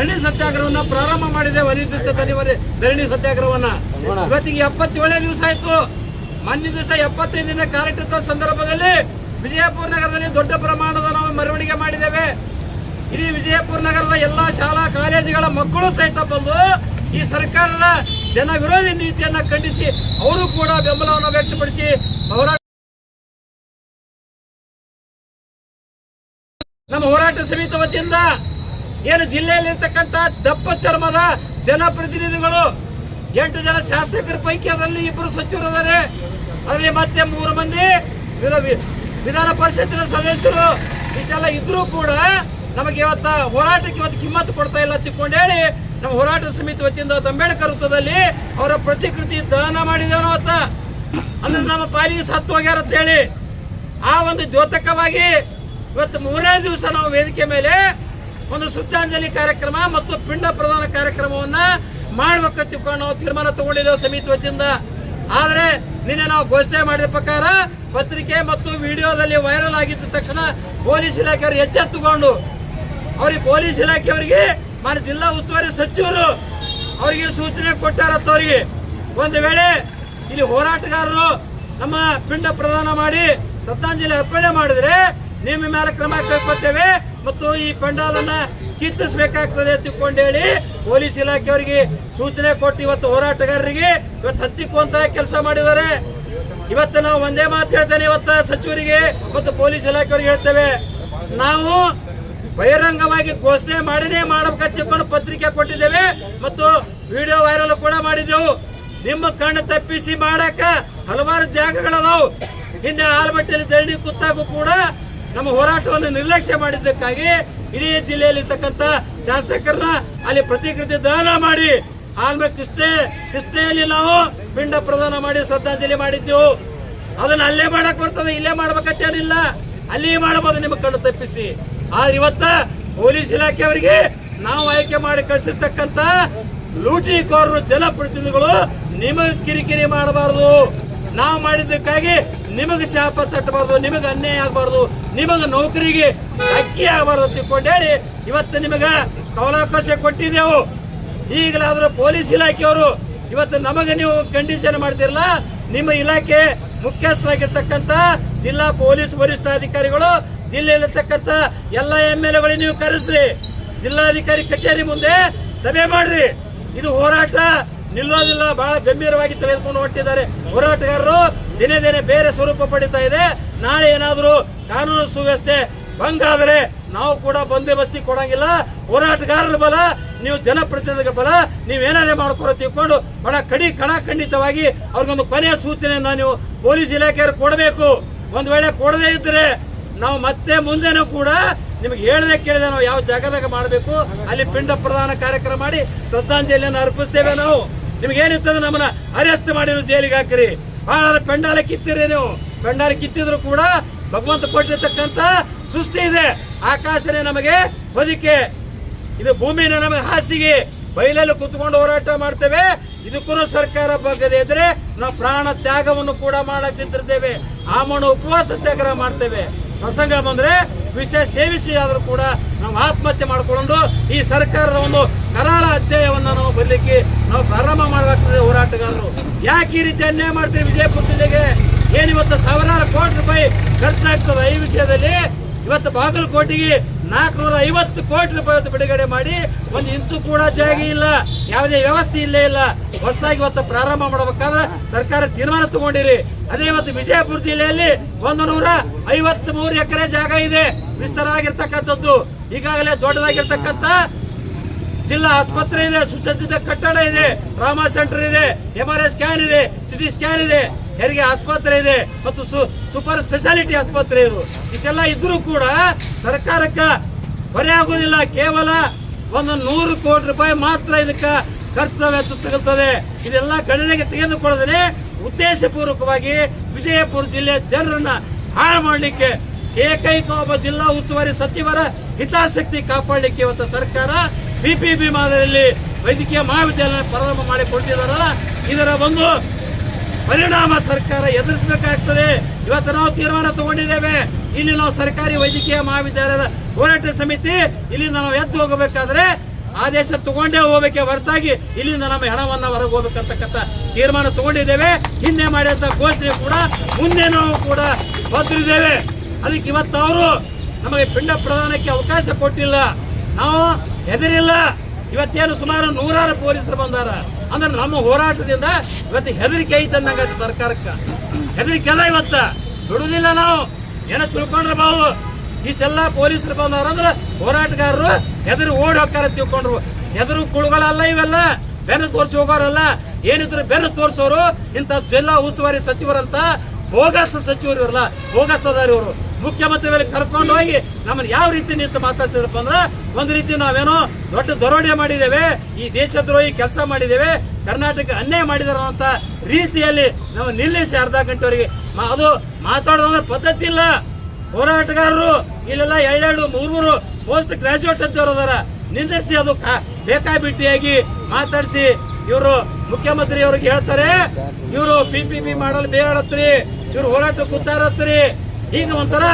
ಧರಣಿ ಸತ್ಯಾಗ್ರಹವನ್ನ ಪ್ರಾರಂಭ ಮಾಡಿದೆ ಅನಿರ್ದಿಷ್ಟ ತನಿವರೆ ಧರಣಿ ಸತ್ಯಾಗ್ರಹವನ್ನ. ಇವತ್ತಿಗೆ ಎಪ್ಪತ್ತೇಳನೇ ದಿವಸ ಆಯ್ತು. ಮೊನ್ನೆ ದಿವಸ ಎಪ್ಪತ್ತೈದನೇ ಕಾರ್ಯಕ್ರಮದ ಸಂದರ್ಭದಲ್ಲಿ ವಿಜಯಪುರ ನಗರದಲ್ಲಿ ದೊಡ್ಡ ಪ್ರಮಾಣದ ನಾವು ಮೆರವಣಿಗೆ ಮಾಡಿದ್ದೇವೆ. ಇಡೀ ವಿಜಯಪುರ ನಗರದ ಎಲ್ಲಾ ಶಾಲಾ ಕಾಲೇಜುಗಳ ಮಕ್ಕಳು ಸಹಿತ ಬಂದು ಈ ಸರ್ಕಾರದ ಜನ ವಿರೋಧಿ ನೀತಿಯನ್ನ ಖಂಡಿಸಿ ಅವರು ಕೂಡ ಬೆಂಬಲವನ್ನು ವ್ಯಕ್ತಪಡಿಸಿ ಹೋರಾಟ ನಮ್ಮ ಹೋರಾಟ ಸಮಿತಿ ವತಿಯಿಂದ ಏನು ಜಿಲ್ಲೆಯಲ್ಲಿರ್ತಕ್ಕಂಥ ದಪ್ಪ ಚರ್ಮದ ಜನಪ್ರತಿನಿಧಿಗಳು ಎಂಟು ಜನ ಶಾಸಕರ ಪೈಕಿ ಅದರಲ್ಲಿ ಇಬ್ಬರು ಅದಾರೆ ಅದರಲ್ಲಿ ಮತ್ತೆ ಮೂರು ಮಂದಿ ವಿಧ- ವಿಧಾನ ಪರಿಷತ್ತಿನ ಸದಸ್ಯರು ಇಷ್ಟೆಲ್ಲ ಇದ್ರೂ ಕೂಡ ನಮಗೆ ಇವತ್ತ ಹೋರಾಟಕ್ಕೆ ಇವತ್ತು ಕಿಮ್ಮತ್ತು ಕೊಡ್ತಾ ಇಲ್ಲ ತಿಕ್ಕೊಂಡು ಹೇಳಿ ನಮ್ಮ ಹೋರಾಟ ಸಮಿತಿ ವತಿಯಿಂದ ಅಂಬೇಡ್ಕರ್ ವೃತ್ತದಲ್ಲಿ ಅವರ ಪ್ರತಿಕೃತಿ ದಹನ ಮಾಡಿದೇನೋ ಅಂತ ಅಂದ್ರೆ ನಮ್ಮ ಪಾಲಿಗೆ ಸತ್ತು ಹೋಗ್ಯಾರ ಅಂತ ಹೇಳಿ ಆ ಒಂದು ದ್ಯೋತಕವಾಗಿ ಇವತ್ತು ಮೂರನೇ ದಿವಸ ನಾವು ವೇದಿಕೆ ಮೇಲೆ ಒಂದು ಶ್ರದ್ಧಾಂಜಲಿ ಕಾರ್ಯಕ್ರಮ ಮತ್ತು ಪಿಂಡ ಪ್ರದಾನ ಕಾರ್ಯಕ್ರಮವನ್ನ ಮಾಡ್ಬೇಕಂತ ತಿಳ್ಕೊಂಡು ನಾವು ತೀರ್ಮಾನ ತಗೊಂಡಿದ್ದೇವೆ ಸಮಿತಿ ವತಿಯಿಂದ. ಆದರೆ ನಿನ್ನೆ ನಾವು ಘೋಷಣೆ ಮಾಡಿದ ಪ್ರಕಾರ ಪತ್ರಿಕೆ ಮತ್ತು ವಿಡಿಯೋದಲ್ಲಿ ವೈರಲ್ ಆಗಿದ್ದ ತಕ್ಷಣ ಪೊಲೀಸ್ ಇಲಾಖೆಯವರು ಎಚ್ಚೆತ್ತುಕೊಂಡು ಅವ್ರಿಗೆ ಪೊಲೀಸ್ ಇಲಾಖೆಯವರಿಗೆ ಮಾನ್ಯ ಜಿಲ್ಲಾ ಉಸ್ತುವಾರಿ ಸಚಿವರು ಅವರಿಗೆ ಸೂಚನೆ ಕೊಟ್ಟಾರತ್ತವರಿಗೆ. ಒಂದು ವೇಳೆ ಇಲ್ಲಿ ಹೋರಾಟಗಾರರು ನಮ್ಮ ಪಿಂಡ ಪ್ರದಾನ ಮಾಡಿ ಶ್ರದ್ಧಾಂಜಲಿ ಅರ್ಪಣೆ ಮಾಡಿದ್ರೆ ನಿಮ್ಮ ಮೇಲೆ ಕ್ರಮ ಕೈಗೊಳ್ತೇವೆ. ಮತ್ತು ಈ ಪೆಂಡಾಲನ್ನ ಕಿತ್ತಿಸಬೇಕಾಗ್ತದೆ ತಿಳ್ಕೊಂಡು ಹೇಳಿ ಪೊಲೀಸ್ ಇಲಾಖೆಯವರಿಗೆ ಸೂಚನೆ ಕೊಟ್ಟು ಇವತ್ತು ಹೋರಾಟಗಾರರಿಗೆ ಇವತ್ತು ಹತ್ತಿಕ್ಕುವಂತ ಕೆಲಸ ಮಾಡಿದ್ದಾರೆ. ಇವತ್ತು ನಾವು ಒಂದೇ ಮಾತು ಹೇಳ್ತೇನೆ ಇವತ್ತು ಸಚಿವರಿಗೆ ಮತ್ತು ಪೊಲೀಸ್ ಇಲಾಖೆಯವರಿಗೆ ಹೇಳ್ತೇವೆ. ನಾವು ಬಹಿರಂಗವಾಗಿ ಘೋಷಣೆ ಮಾಡಿನೇ ಮಾಡಬೇಕಂತಿಕೊಂಡು ಪತ್ರಿಕೆ ಕೊಟ್ಟಿದ್ದೇವೆ ಮತ್ತು ವಿಡಿಯೋ ವೈರಲ್ ಕೂಡ ಮಾಡಿದ್ದೆವು. ನಿಮ್ಮ ಕಣ್ಣು ತಪ್ಪಿಸಿ ಮಾಡಕ ಹಲವಾರು ಜಾಗಗಳದಾವು ಹಿಂದೆ ಆಲಮಟ್ಟಿಯಲ್ಲಿ ದರಣಿ ಕೂತಾಗೂ ಕೂಡ ನಮ್ಮ ಹೋರಾಟವನ್ನು ನಿರ್ಲಕ್ಷ್ಯ ಮಾಡಿದ್ದಕ್ಕಾಗಿ ಇಡೀ ಜಿಲ್ಲೆಯಲ್ಲಿ ಇರ್ತಕ್ಕಂಥ ಶಾಸಕರನ್ನ ಅಲ್ಲಿ ಪ್ರತಿಕೃತಿ ದಾನ ಮಾಡಿ ಆಲ್ಮೆ ಕೃಷ್ಣೆ ಕೃಷ್ಣೆಯಲ್ಲಿ ನಾವು ಪಿಂಡ ಪ್ರದಾನ ಮಾಡಿ, ಶ್ರದ್ಧಾಂಜಲಿ ಮಾಡಿದ್ದೆವು. ಅದನ್ನ ಅಲ್ಲೇ ಮಾಡಕ್ ಬರ್ತದೆ, ಇಲ್ಲೇ ಮಾಡ್ಬೇಕಂತೇನಿಲ್ಲ. ಅಲ್ಲಿ ಮಾಡಬಹುದು ನಿಮ್ಮ ಕಣ್ಣು ತಪ್ಪಿಸಿ. ಆದ್ರೆ ಇವತ್ತ ಪೊಲೀಸ್ ಇಲಾಖೆಯವರಿಗೆ ನಾವು ಆಯ್ಕೆ ಮಾಡಿ ಕಳಿಸಿರ್ತಕ್ಕಂತ ಲೂಟಿಕೋರರು ಜನಪ್ರತಿನಿಧಿಗಳು ನಿಮಗೆ ಕಿರಿಕಿರಿ ಮಾಡಬಾರದು. ನಾವು ಮಾಡಿದ್ದಕ್ಕಾಗಿ ನಿಮಗೆ ಶಾಪ ತಟ್ಟಬಾರ್ದು, ನಿಮಗೆ ಅನ್ಯಾಯ ಆಗಬಾರ್ದು, ನಿಮಗೆ ನೌಕರಿಗೆ ಅಕ್ಕಿ ಆಗಬಾರ್ದು ತಿಳ್ಕೊಂಡು ಹೇಳಿ, ಇವತ್ತು ನಿಮಗೆ ಕವಲಾವಕಾಶ ಕೊಟ್ಟಿದ್ದೆವು. ಈಗಲಾದ್ರೂ ಪೊಲೀಸ್ ಇಲಾಖೆಯವರು ಇವತ್ತು ನಮಗೆ ನೀವು ಕಂಡೀಷನ್ ಮಾಡ್ತಿರಲ್ಲ, ನಿಮ್ಮ ಇಲಾಖೆ ಮುಖ್ಯಸ್ಥರಾಗಿರ್ತಕ್ಕಂಥ ಜಿಲ್ಲಾ ಪೊಲೀಸ್ ವರಿಷ್ಠಾಧಿಕಾರಿಗಳು, ಜಿಲ್ಲೆಯಲ್ಲಿರ್ತಕ್ಕಂಥ ಎಲ್ಲ ಎಂ ಎಲ್ ಎಗಳಿಗೆ ನೀವು ಕರೆಸ್ರಿ. ಜಿಲ್ಲಾಧಿಕಾರಿ ಕಚೇರಿ ಮುಂದೆ ಸಭೆ ಮಾಡ್ರಿ. ಇದು ಹೋರಾಟ ನಿಲ್ಲೋದಿಲ್ಲ, ಬಹಳ ಗಂಭೀರವಾಗಿ ತೆಗೆದುಕೊಂಡು ಹೊರಟಿದ್ದಾರೆ. ಹೋರಾಟಗಾರರು ದಿನೇ ದಿನೇ ಬೇರೆ ಸ್ವರೂಪ ಪಡಿತಾ ಇದೆ. ನಾಳೆ ಏನಾದರೂ ಕಾನೂನು ಸುವ್ಯವಸ್ಥೆ ಭಂಗ ಆದರೆ ನಾವು ಕೂಡ ಬಂದೋಬಸ್ತಿ ಕೊಡಂಗಿಲ್ಲ. ಹೋರಾಟಗಾರರ ಬಲ, ನೀವು ಜನಪ್ರತಿನಿಧಿಗಳ ಬಲ ನೀವೇನಾರೇ ಮಾಡ್ಕೊಡೋ ತಿಳ್ಕೊಂಡು ಬಹಳ ಕಡಿ ಕಣ ಖಂಡಿತವಾಗಿ ಅವ್ರಿಗೊಂದು ಕೊನೆಯ ಸೂಚನೆಯನ್ನ ನೀವು ಪೊಲೀಸ್ ಇಲಾಖೆಯವರು ಕೊಡಬೇಕು. ಒಂದ್ ವೇಳೆ ಕೊಡದೇ ಇದ್ರೆ ನಾವು ಮತ್ತೆ ಮುಂದೆನೂ ಕೂಡ ನಿಮ್ಗೆ ಹೇಳದೆ ಕೇಳಿದೆ ನಾವು ಯಾವ ಜಾಗದಾಗ ಮಾಡಬೇಕು. ಅಲ್ಲಿ ಪಿಂಡ ಪ್ರದಾನ ಕಾರ್ಯಕ್ರಮ ಮಾಡಿ ಶ್ರದ್ಧಾಂಜಲಿಯನ್ನು ಅರ್ಪಿಸ್ತೇವೆ ನಾವು. ನಿಮ್ಗೆ ಏನಿರ್ತದೆ ನಮ್ಮನ್ನ ಅರೆಸ್ಟ್ ಮಾಡಿರೋ ಜೈಲಿಗೆ ಹಾಕಿರಿ. ಹಾಗಾದ್ರೆ ಪೆಂಡಾಲ ಕಿತ್ತಿರಿ ನೀವು. ಪೆಂಡಾಲ ಕಿತ್ತಿದ್ರು ಕೂಡ ಭಗವಂತ ಕೊಟ್ಟಿರ್ತಕ್ಕಂತ ಸೃಷ್ಟಿ ಇದೆ. ಆಕಾಶನೇ ನಮಗೆ ಬದುಕೆ. ಇದು ಭೂಮಿನ ನಮಗೆ ಹಾಸಿಗೆ. ಬೈಲಲ್ಲಿ ಕುತ್ಕೊಂಡು ಹೋರಾಟ ಮಾಡ್ತೇವೆ. ಇದಕ್ಕೂ ಸರ್ಕಾರ ಬಗ್ಗದೆ ಇದ್ರೆ ನಾವು ಪ್ರಾಣ ತ್ಯಾಗವನ್ನು ಕೂಡ ಮಾಡಕ್ ಸಿದ್ಧಿರ್ತೇವೆ ಆಮಣ ಉಪವಾಸ ಸತ್ಯಾಗ್ರಹ ಮಾಡ್ತೇವೆ. ಪ್ರಸಂಗ ಬಂದ್ರೆ ವಿಷಯ ಸೇವಿಸಿ ಆದ್ರೂ ಕೂಡ ನಾವು ಆತ್ಮಹತ್ಯೆ ಮಾಡಿಕೊಂಡು ಈ ಸರ್ಕಾರದ ಒಂದು ಕರಾಳ ಅಧ್ಯಾಯವನ್ನು ನಾವು ಬರಲಿಕ್ಕೆ ನಾವು ಪ್ರಾರಂಭ ಮಾಡಬೇಕಾಗ್ತದೆ ಹೋರಾಟಗಾರರು. ಯಾಕೆ ಈ ರೀತಿ ಅನ್ಯಾಯ ಮಾಡ್ತೀವಿ ವಿಜಯಪುರ ಜಿಲ್ಲೆಗೆ? ಏನಿವತ್ತು ಸಾವಿರಾರು ಕೋಟಿ ರೂಪಾಯಿ ಖರ್ಚಾಗ್ತದೆ ಈ ವಿಷಯದಲ್ಲಿ? ಇವತ್ತು ಬಾಗಲಕೋಟೆಗೆ ನಾಲ್ಕುನೂರ ಐವತ್ತು ಕೋಟಿ ರೂಪಾಯಿ ಇವತ್ತು ಬಿಡುಗಡೆ ಮಾಡಿ, ಒಂದು ಇಂಚು ಕೂಡ ಜಾಗ ಇಲ್ಲ, ಯಾವುದೇ ವ್ಯವಸ್ಥೆ ಇಲ್ಲೇ ಇಲ್ಲ. ಹೊಸದಾಗಿ ಇವತ್ತು ಪ್ರಾರಂಭ ಮಾಡಬೇಕಾದ್ರೆ ಸರ್ಕಾರ ತೀರ್ಮಾನ ತಗೊಂಡಿರಿ. ಅದೇ ಇವತ್ತು ವಿಜಯಪುರ ಜಿಲ್ಲೆಯಲ್ಲಿ ಒಂದು ನೂರ ಐವತ್ತ್ ಮೂರು ಎಕರೆ ಜಾಗ ಇದೆ. ವಿಸ್ತಾರವಾಗಿರ್ತಕ್ಕಂಥದ್ದು. ಈಗಾಗಲೇ ದೊಡ್ಡದಾಗಿರ್ತಕ್ಕಂಥ ಜಿಲ್ಲಾ ಆಸ್ಪತ್ರೆ ಇದೆ, ಸುಸಜ್ಜಿತ ಕಟ್ಟಡ ಇದೆ, ಟ್ರಾಮಾ ಸೆಂಟರ್ ಇದೆ ಎಂಆರ್ಐ ಸ್ಕ್ಯಾನ್ ಇದೆ, ಸಿಟಿ ಸ್ಕ್ಯಾನ್ ಇದೆ, ಹೆರಿಗೆ ಆಸ್ಪತ್ರೆ ಇದೆ ಮತ್ತು ಸೂಪರ್ ಸ್ಪೆಷಾಲಿಟಿ ಆಸ್ಪತ್ರೆ ಇದು. ಇಷ್ಟೆಲ್ಲ ಇದ್ರೂ ಕೂಡ ಸರ್ಕಾರಕ್ಕೆ ಹೊರೆ ಕೇವಲ ಒಂದು ನೂರು ಕೋಟಿ ರೂಪಾಯಿ ಮಾತ್ರ ಇದಕ್ಕೆ ಖರ್ಚು ವೆಚ್ಚ ತಗುತ್ತದೆ ಇದೆಲ್ಲ ಗಣನೆಗೆ ತೆಗೆದುಕೊಳ್ಳದರೆ ಉದ್ದೇಶಪೂರ್ವಕವಾಗಿ ವಿಜಯಪುರ ಜಿಲ್ಲೆಯ ಜನರನ್ನ ಹಾಳು ಮಾಡಲಿಕ್ಕೆ ಏಕೈಕ ಒಬ್ಬ ಜಿಲ್ಲಾ ಉಸ್ತುವಾರಿ ಸಚಿವರ ಹಿತಾಸಕ್ತಿ ಕಾಪಾಡಲಿಕ್ಕೆ ಇವತ್ತು ಸರ್ಕಾರ ಬಿಪಿಬಿ ಮಾದರಿಯಲ್ಲಿ ವೈದ್ಯಕೀಯ ಮಹಾವಿದ್ಯಾಲಯ ಪ್ರಾರಂಭ ಮಾಡಿಕೊಟ್ಟಿದಾರಲ್ಲ ಇದರ ಒಂದು ಪರಿಣಾಮ ಸರ್ಕಾರ ಎದುರಿಸಬೇಕಾಗ್ತದೆ. ಇವತ್ತು ನಾವು ತೀರ್ಮಾನ ತಗೊಂಡಿದ್ದೇವೆ. ಇಲ್ಲಿ ನಾವು ಸರ್ಕಾರಿ ವೈದ್ಯಕೀಯ ಮಹಾವಿದ್ಯಾಲಯದ ಹೋರಾಟ ಸಮಿತಿ, ಇಲ್ಲಿಂದ ನಾವು ಎದ್ದು ಹೋಗಬೇಕಾದ್ರೆ ಆದೇಶ ತಗೊಂಡೇ ಹೋಗಬೇಕೆ ಹೊರತಾಗಿ ಇಲ್ಲಿಂದ ನಮ್ಮ ಹಣವನ್ನ ಹೊರಗೆ ಹೋಗ್ಬೇಕಂತಕ್ಕಂಥ ತೀರ್ಮಾನ ತಗೊಂಡಿದ್ದೇವೆ. ಹಿಂದೆ ಮಾಡಿದಂತ ಘೋಷಣೆ ಕೂಡ, ಮುಂದೆ ನಾವು ಕೂಡ ಬದ್ರಿದ್ದೇವೆ ಅದಕ್ಕೆ ಇವತ್ತು ಅವರು ನಮಗೆ ಪಿಂಡ ಪ್ರದಾನಕ್ಕೆ ಅವಕಾಶ ಕೊಟ್ಟಿಲ್ಲ. ನಾವು ಹೆದರಿಲ್ಲ. ಇವತ್ತೇನು ಸುಮಾರು ನೂರಾರು ಪೊಲೀಸರು ಬಂದಾರ. ಅಂದ್ರೆ ನಮ್ಮ ಹೋರಾಟದಿಂದ ಇವತ್ತು ಹೆದರಿಕೆ ಐತೆ ಸರ್ಕಾರಕ್ಕೆ. ಹೆದರಿಕೆ ಅದ ಇವತ್ತ. ಬಿಡುದಿಲ್ಲ ನಾವು. ಏನ ತಿಳ್ಕೊಂಡ್ರೆ ಬಾವು. ಇಷ್ಟೆಲ್ಲ ಪೊಲೀಸರು ಬಂದಾರ ಅಂದ್ರೆ ಹೋರಾಟಗಾರರು ಹೆದರಿ ಓಡಿ ಹೋಗ್ತಾರ ತಿಳ್ಕೊಂಡ್ರು. ಹೆದರು ಕುಳುಗಳಲ್ಲ ಇವೆಲ್ಲ. ಬೆನ್ನು ತೋರಿಸಿ ಹೋಗೋರಲ್ಲ. ಏನಿದ್ರು ಬೆನ್ನು ತೋರಿಸೋರು ಇಂಥ ಜಿಲ್ಲಾ ಉಸ್ತುವಾರಿ ಸಚಿವರಂತ ಬೋಗಸ್ ಸಚಿವರು ಇರಲ್ಲ ಬೋಗಸ್ ಅದಾರ ಇವರು. ಮುಖ್ಯಮಂತ್ರಿ ಕರ್ಕೊಂಡು ಹೋಗಿ ನಮ್ಮನ್ನು ಯಾವ ರೀತಿ ನಿಂತು ಮಾತಾಡ್ತಿದ್ರಪ್ಪ ಅಂದ್ರೆ ಒಂದು ರೀತಿ ನಾವೇನೋ ದೊಡ್ಡ ದರೋಡೆ ಮಾಡಿದ್ದೇವೆ, ಈ ದೇಶದ್ರೋಹಿ ಕೆಲಸ ಮಾಡಿದ್ದೇವೆ, ಕರ್ನಾಟಕ ಅನ್ಯಾಯ ಮಾಡಿದಾರ ಅಂತ ರೀತಿಯಲ್ಲಿ ನಾವು ನಿಲ್ಲಿಸಿ ಅರ್ಧ ಗಂಟೆವರೆಗೆ. ಅದು ಮಾತಾಡೋದಂದ್ರೆ ಪದ್ಧತಿ ಇಲ್ಲ. ಹೋರಾಟಗಾರರು, ಇಲ್ಲೆಲ್ಲ ಎರಡೆರಡು ಮೂರು ಮೂರು ಪೋಸ್ಟ್ ಗ್ರಾಜುಯೇಟ್ ಅಂತ ಇರೋದಾರ ನಿಂದಿಸಿ ಅದು ಬೇಕಾಬಿಟ್ಟಿಯಾಗಿ ಮಾತಾಡಿಸಿ. ಇವರು ಮುಖ್ಯಮಂತ್ರಿ ಅವ್ರಿಗೆ ಹೇಳ್ತಾರೆ, ಇವರು ಪಿ ಪಿ ಪಿ ಮಾಡಲು ಬೇಡತ್ರಿ ಇವ್ರು ಹೋರಾಟ ಕೂತಾರತ್ರಿ ಈಗ ಒಂಥರ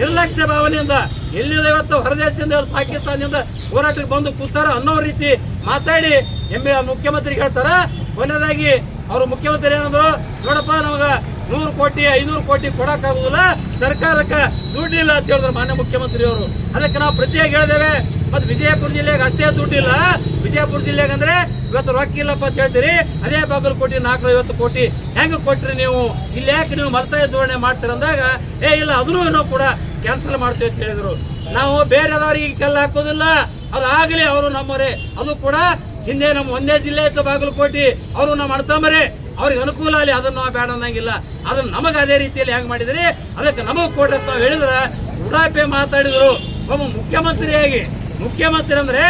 ನಿರ್ಲಕ್ಷ್ಯ ಭಾವನೆಯಿಂದ ಎಲ್ಲಿಂದ ಇವತ್ತು ಹೊರದೇಶದಿಂದ ಪಾಕಿಸ್ತಾನದಿಂದ ಹೋರಾಟಕ್ಕೆ ಬಂದು ಕೂತಾರ ಅನ್ನೋ ರೀತಿ ಮಾತಾಡಿ ಎಂಬ ಮುಖ್ಯಮಂತ್ರಿ ಹೇಳ್ತಾರ. ಕೊನೆಯದಾಗಿ ಅವರು ಮುಖ್ಯಮಂತ್ರಿ ಏನಂದ್ರು, ನೋಡಪ್ಪ ನಮಗ ನೂರು ಕೋಟಿ, ಐನೂರು ಕೋಟಿ ಕೊಡಕ್ ಆಗುದಿಲ್ಲ ಸರ್ಕಾರಕ್ಕೆ ದುಡ್ಡಿಲ್ಲ ಅಂತ ಹೇಳಿದ್ರು ಮಾನ್ಯ ಮುಖ್ಯಮಂತ್ರಿ ಅವರು ಅದಕ್ಕೆ ನಾವು ಪ್ರತಿಯಾಗಿ ಹೇಳಿದೇವೆ, ಮತ್ತೆ ವಿಜಯಪುರ ಜಿಲ್ಲೆಗೆ ಅಷ್ಟೇ ದುಡ್ಡಿಲ್ಲ. ವಿಜಯಪುರ ಜಿಲ್ಲೆಗೆ ಅಂದ್ರೆ ಇವತ್ತು ರೊಕ್ಕ ಇಲ್ಲಪ್ಪ ಅಂತ ಹೇಳ್ತೀರಿ, ಅದೇ ಬಾಗಲಕೋಟೆ ನಾಲ್ಕು ಐವತ್ತು ಕೋಟಿ. ಹೆಂಗ್ ಕೊಟ್ರಿ ನೀವು? ಇಲ್ಲಿ ಯಾಕೆ ನೀವು ಮರ್ತಾಯ ಧೋರಣೆ ಮಾಡ್ತೀರ ಅಂದಾಗ, ಏ, ಇಲ್ಲ ಅದ್ರೂ ನಾವು ಕೂಡ ಕ್ಯಾನ್ಸಲ್ ಮಾಡ್ತೀವಿ ಅಂತ ಹೇಳಿದ್ರು. ನಾವು ಬೇರೆದವರಿಗೆ ಕೆಲ್ಲ ಹಾಕೋದಿಲ್ಲ. ಅದು ಆಗಲಿ, ಅವರು ನಮ್ಮವರೇ. ಅದು ಕೂಡ ಹಿಂದೆ ನಮ್ಮ ಒಂದೇ ಜಿಲ್ಲೆ ಇತ್ತು ಬಾಗಲಕೋಟೆ ಅವರು ನಮ್ಮ ಅಣ್ತಂಬರೇ ಅವ್ರಿಗೆ ಅನುಕೂಲ ಆಗಲಿ, ಅದನ್ನು ಬೇಡ ಅನ್ನಂಗಿಲ್ಲ. ಅದನ್ನ ನಮಗೆ ಅದೇ ರೀತಿಯಲ್ಲಿ ಹೆಂಗ್ ಮಾಡಿದ್ರಿ? ಅದಕ್ಕೆ ನಮಗ್ ಕೊಡ್ರಿ ಅಂತ ಹೇಳಿದ್ರ, ಉಡಾಪೆ ಮಾತಾಡಿದ್ರು. ಒಬ್ಬ ಮುಖ್ಯಮಂತ್ರಿಯಾಗಿ ಮುಖ್ಯಮಂತ್ರಿ ಅಂದ್ರೆ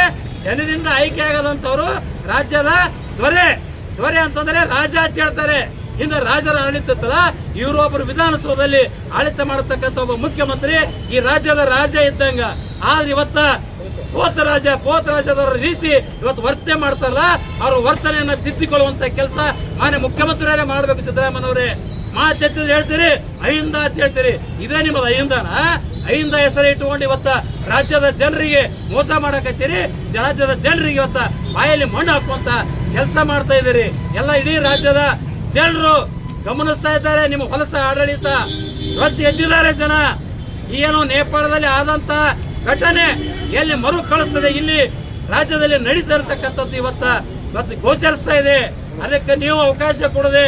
ಜನರಿಂದ ಆಯ್ಕೆ ಆಗದಂತವ್ರು ರಾಜ್ಯದ ದೊರೆ. ದೊರೆ ಅಂತಂದ್ರೆ ರಾಜ ಅಂತ ಹೇಳ್ತಾರೆ. ಹಿಂದೆ ರಾಜರ ಆಡಳಿತಲ್ಲ ಇತ್ತಲ್ಲ, ಇವರು ಒಬ್ಬರು ವಿಧಾನಸೌಧದಲ್ಲಿ ಆಡಳಿತ ಮಾಡತಕ್ಕಂತ ಒಬ್ಬ ಮುಖ್ಯಮಂತ್ರಿ, ಈ ರಾಜ್ಯದ ರಾಜ ಇದ್ದಂಗ. ಆದ್ರೆ ಇವತ್ತ ಪೋತ ರಾಜ ಪೋತ ರೀತಿ ಇವತ್ತು ವರ್ತನೆ ಮಾಡ್ತಾರಲ್ಲ, ಅವರ ವರ್ತನೆಯನ್ನ ತಿದ್ದಿಕೊಳ್ಳುವಂತ ಕೆಲಸ ಮಾನ್ಯ ಮುಖ್ಯಮಂತ್ರಿಯವರೇ ಮಾಡ್ಬೇಕು ಸಿದ್ದರಾಮಯ್ಯನವರೇ ಮಾತೆತ್ತಿದ್ರೆ ಹೇಳ್ತೀರಿ, ಅಹಿಂದ ಅಂತ ಹೇಳ್ತೀರಿ. ಇದೇ ನಿಮ್ಮದು ಅಹಿಂದನ? ಅಹಿಂದ ಹೆಸರು ಇಟ್ಟುಕೊಂಡು ಇವತ್ತ ರಾಜ್ಯದ ಜನರಿಗೆ ಮೋಸ ಮಾಡಕತ್ತೀರಿ. ರಾಜ್ಯದ ಜನರಿಗೆ ಇವತ್ತ ಬಾಯಲ್ಲಿ ಮಣ್ಣು ಹಾಕುವಂತ ಕೆಲಸ ಮಾಡ್ತಾ ಇದ್ದೀರಿ. ಎಲ್ಲ ಇಡೀ ರಾಜ್ಯದ ಜನರು ಗಮನಿಸ್ತಾ ಇದ್ದಾರೆ, ನಿಮ್ಮ ಹೊಲಸ ಆಡಳಿತ. ಇವತ್ತು ಎದ್ದಿದ್ದಾರೆ ಜನ. ಏನು ನೇಪಾಳದಲ್ಲಿ ಆದಂತ ಘಟನೆ ಎಲ್ಲಿ ಮರು ಕಳಿಸ್ತದೆ ಇಲ್ಲಿ ರಾಜ್ಯದಲ್ಲಿ ನಡೀತಾ ಇರತಕ್ಕಂಥದ್ದು ಇವತ್ತ ಇವತ್ತು ಗೋಚರಿಸ್ತಾ ಇದೆ. ಅದಕ್ಕೆ ನೀವು ಅವಕಾಶ ಕೊಡದೆ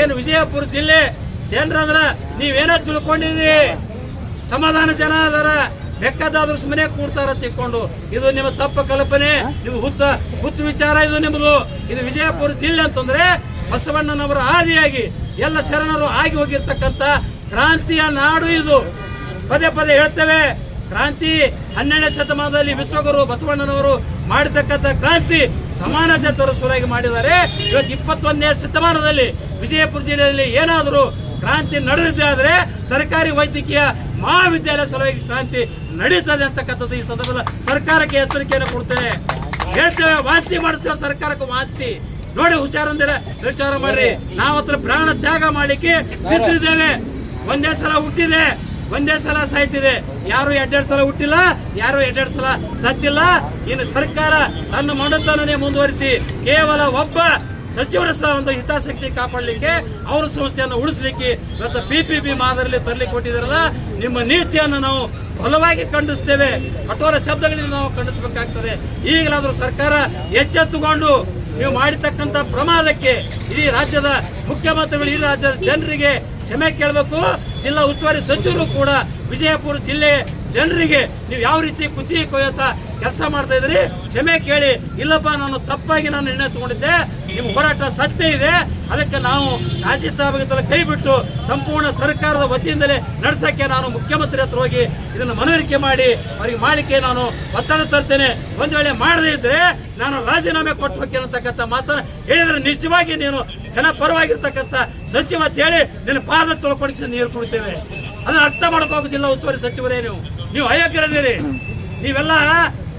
ಏನು ವಿಜಯಪುರ ಜಿಲ್ಲೆ ಜನರಂದ್ರ ನೀವೇನೋ ತಿಳ್ಕೊಂಡಿದ್ರಿ ಸಮಾಧಾನ ಜನ ಅದರ ಬೇಕಾದಾದ್ರೂ ಸುಮ್ಮನೆ ಕೂಡ್ತಾರ ತಿಕ್ಕೊಂಡು ಇದು ನಿಮ್ಮ ತಪ್ಪ ಕಲ್ಪನೆ, ನಿಮ್ಮ ಹುಚ್ಚ, ಹುಚ್ಚು ವಿಚಾರ ಇದು ನಿಮ್ಮದು ಇದು ವಿಜಯಪುರ ಜಿಲ್ಲೆ ಅಂತಂದ್ರೆ ಬಸವಣ್ಣನವರ ಆದಿಯಾಗಿ ಎಲ್ಲ ಶರಣರು ಆಗಿ ಹೋಗಿರ್ತಕ್ಕಂತ ಕ್ರಾಂತಿಯ ನಾಡು ಇದು. ಪದೇ ಪದೇ ಹೇಳ್ತೇವೆ ಕ್ರಾಂತಿ ಹನ್ನೆರಡನೇ ಶತಮಾನದಲ್ಲಿ ವಿಶ್ವಗುರು ಬಸವಣ್ಣನವರು ಮಾಡಿರ್ತಕ್ಕಂಥ ಕ್ರಾಂತಿ ಸಮಾನತೆ ತೋರಿಸುವಾಗಿ ಮಾಡಿದ್ದಾರೆ. ಇವತ್ತು ಇಪ್ಪತ್ತೊಂದನೇ ಶತಮಾನದಲ್ಲಿ ವಿಜಯಪುರ ಜಿಲ್ಲೆಯಲ್ಲಿ ಏನಾದರೂ ಕ್ರಾಂತಿ ನಡೆದಿದ್ದೆ ಆದರೆ ಸರ್ಕಾರಿ ವೈದ್ಯಕೀಯ ಮಹಾವಿದ್ಯಾಲಯ ಸಲುವಾಗಿ ಕ್ರಾಂತಿ ನಡೀತದೆ ಅಂತಕ್ಕಂಥದ್ದು ಈ ಸಂದರ್ಭದಲ್ಲಿ ಸರ್ಕಾರಕ್ಕೆ ಎಚ್ಚರಿಕೆಯನ್ನು ಕೊಡ್ತೇವೆ ಹೇಳ್ತೇವೆ, ವಾಂತಿ ಮಾಡ್ತೇವೆ ಸರ್ಕಾರಕ್ಕೆ ವಾಂತಿ. ನೋಡಿ, ಹುಷಾರಂದಿರ, ವಿಚಾರ ಮಾಡ್ರಿ. ನಾವತ್ರ ಪ್ರಾಣ ತ್ಯಾಗ ಮಾಡಲಿಕ್ಕೆ ಸಿದ್ಧಿದ್ದೇವೆ ಒಂದೇ ಸಲ ಹುಟ್ಟಿದೆ. ಒಂದೇ ಸಲ ಸಾಯ್ತಿದೆ. ಯಾರು ಎರಡೆರಡು ಸಲ ಹುಟ್ಟಿಲ್ಲ, ಯಾರು ಎರಡೆರಡು ಸಲ ಸತ್ತಿಲ್ಲ. ಇನ್ನು ಸರ್ಕಾರ ತನ್ನ ಮಂಡತನನೇ ಮುಂದುವರಿಸಿ ಕೇವಲ ಒಬ್ಬ ಸಚಿವರ ಸಹ ಒಂದು ಹಿತಾಸಕ್ತಿ ಕಾಪಾಡಲಿಕ್ಕೆ ಅವರ ಸಂಸ್ಥೆಯನ್ನು ಉಳಿಸ್ಲಿಕ್ಕೆ ಇವತ್ತು ಪಿ ಪಿ ಪಿ ಮಾದರಿಯಲ್ಲಿ ತರಲಿಕ್ಕೆ ಕೊಟ್ಟಿದಾರಲ್ಲ ನಿಮ್ಮ ನೀತಿಯನ್ನು ನಾವು ಬಲವಾಗಿ ಖಂಡಿಸ್ತೇವೆ. ಕಠೋರ ಶಬ್ದಗಳಿಂದ ನಾವು ಖಂಡಿಸಬೇಕಾಗ್ತದೆ. ಈಗಲಾದರೂ ಸರ್ಕಾರ ಎಚ್ಚೆತ್ತುಕೊಂಡು ನೀವು ಮಾಡಿರ್ತಕ್ಕಂಥ ಪ್ರಮಾದಕ್ಕೆ ಇಡೀ ರಾಜ್ಯದ ಮುಖ್ಯಮಂತ್ರಿಗಳು, ಈ ರಾಜ್ಯದ ಜನರಿಗೆ ಕ್ಷಮೆ ಕೇಳಬೇಕು. ಜಿಲ್ಲಾ ಉಸ್ತುವಾರಿ ಸಚಿವರು ಕೂಡ ವಿಜಯಪುರ ಜಿಲ್ಲೆ ಜನರಿಗೆ ನೀವು ಯಾವ ರೀತಿ ಕುತ್ತಿಗೆ ಕೊಯ್ಯತ್ತ ಕೆಲಸ ಮಾಡ್ತಾ ಇದ್ರಿ ಕ್ಷಮೆ ಕೇಳಿ. ಇಲ್ಲಪ್ಪ, ನಾನು ತಪ್ಪಾಗಿ ನಾನು ನಿರ್ಣಯ ತಗೊಂಡಿದ್ದೆ. ನಿಮ್ಮ ಹೋರಾಟ ಸತ್ಯ ಇದೆ. ಅದಕ್ಕೆ ನಾವು ರಾಜ್ಯ ಸಭೆಗೆ ಕೈ ಬಿಟ್ಟು ಸಂಪೂರ್ಣ ಸರ್ಕಾರದ ವತಿಯಿಂದಲೇ ನಡೆಸಕ್ಕೆ ನಾನು ಮುಖ್ಯಮಂತ್ರಿ ಹತ್ರ ಹೋಗಿ ಇದನ್ನು ಮನವರಿಕೆ ಮಾಡಿ, ಅವರಿಗೆ ಮಾಡಲಿಕ್ಕೆ ನಾನು ಒತ್ತಡ ತರ್ತೇನೆ. ಒಂದು ವೇಳೆ ಮಾಡದೇ ಇದ್ರೆ ನಾನು ರಾಜೀನಾಮೆ ಕೊಟ್ಟು ಹೋಗ್ತೇನೆ ಅಂತಕ್ಕಂಥ ಮಾತನ್ನು ಹೇಳಿದ್ರೆ ನಿಜವಾಗಿ ನೀನು ಜನ ಪರವಾಗಿರ್ತಕ್ಕಂಥ ಸಚಿವ ಅಂತ ಹೇಳಿ ನಿನ್ನ ಪಾದ ತೊಳ್ಕೊಂಡು ನೀರು ಕೊಡ್ತೇವೆ. ಅದನ್ನು ಅರ್ಥ ಮಾಡ್ಕೋಬೇಕು ಜಿಲ್ಲಾ ಉಸ್ತುವಾರಿ ಸಚಿವರೇ ನೀವು. ನೀವು ಅಯೋಗ್ಯರದಿರಿ ನೀವೆಲ್ಲ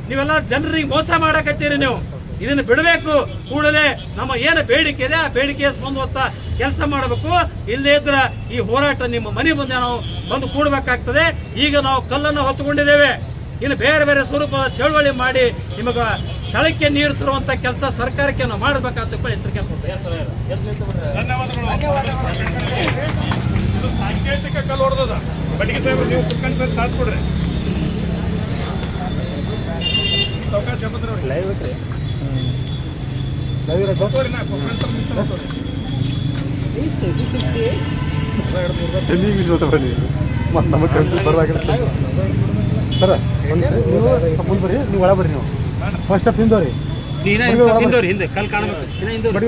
ನೀವೆಲ್ಲ ಜನರಿಗೆ ಮೋಸ ಮಾಡಕತ್ತೀರಿ ನೀವು. ಇದನ್ನು ಬಿಡಬೇಕು. ಕೂಡಲೇ ನಮ್ಮ ಏನು ಬೇಡಿಕೆ ಇದೆ, ಆ ಬೇಡಿಕೆ ಸ್ಪಂದುವತ್ತ ಕೆಲಸ ಮಾಡಬೇಕು. ಇಲ್ಲದೇ ಇದ್ರ ಈ ಹೋರಾಟ ನಿಮ್ಮ ಮನೆ ಮುಂದೆ ನಾವು ಬಂದು ಕೂಡಬೇಕಾಗ್ತದೆ. ಈಗ ನಾವು ಕಲ್ಲನ್ನು ಹೊತ್ತುಕೊಂಡಿದ್ದೇವೆ. ಇನ್ನು ಬೇರೆ ಬೇರೆ ಸ್ವರೂಪದ ಚಳವಳಿ ಮಾಡಿ ನಿಮಗೆ ತಳಕ್ಕೆ ನೀರು ತರುವಂತ ಕೆಲಸ ಸರ್ಕಾರಕ್ಕೆ ನಾವು ಮಾಡಬೇಕಂತ ಕೂಡ ಎಚ್ಚರಿಕೆ ಕೊಡ್ತೀವಿ. ಸರ್. ಸರ್. ಬಡಿಗೆ ಸಾಹೇಬ್ರು ನೀವು ಕುತ್ಕೊಂಡು ಸಾಥ್ ಕೊಡ್ರಿ. ಅವಕಾಶ ಬಂದ್ರೆ ಹೋಗ್ರಿ. ಬರ್ದಾಗಿರುತ್ತೆ ಸರ ನೀವು ಸ್ವಲ್ಪ ಮುಂದೆ ಬರ್ರಿ ನೀವು ಒಳಗೆ ಬರ್ರಿ ನೀವು. ಫಸ್ಟ್ ಸ್ಟೆಪ್ ಹಿಂದೋರಿ. ನೀನೇ ಹಿಂದೆ ಕಲ್ ಕಾಣಬೇಕು. ಇನ್ನ ಹಿಂದೋರಿ. ಬಡಿ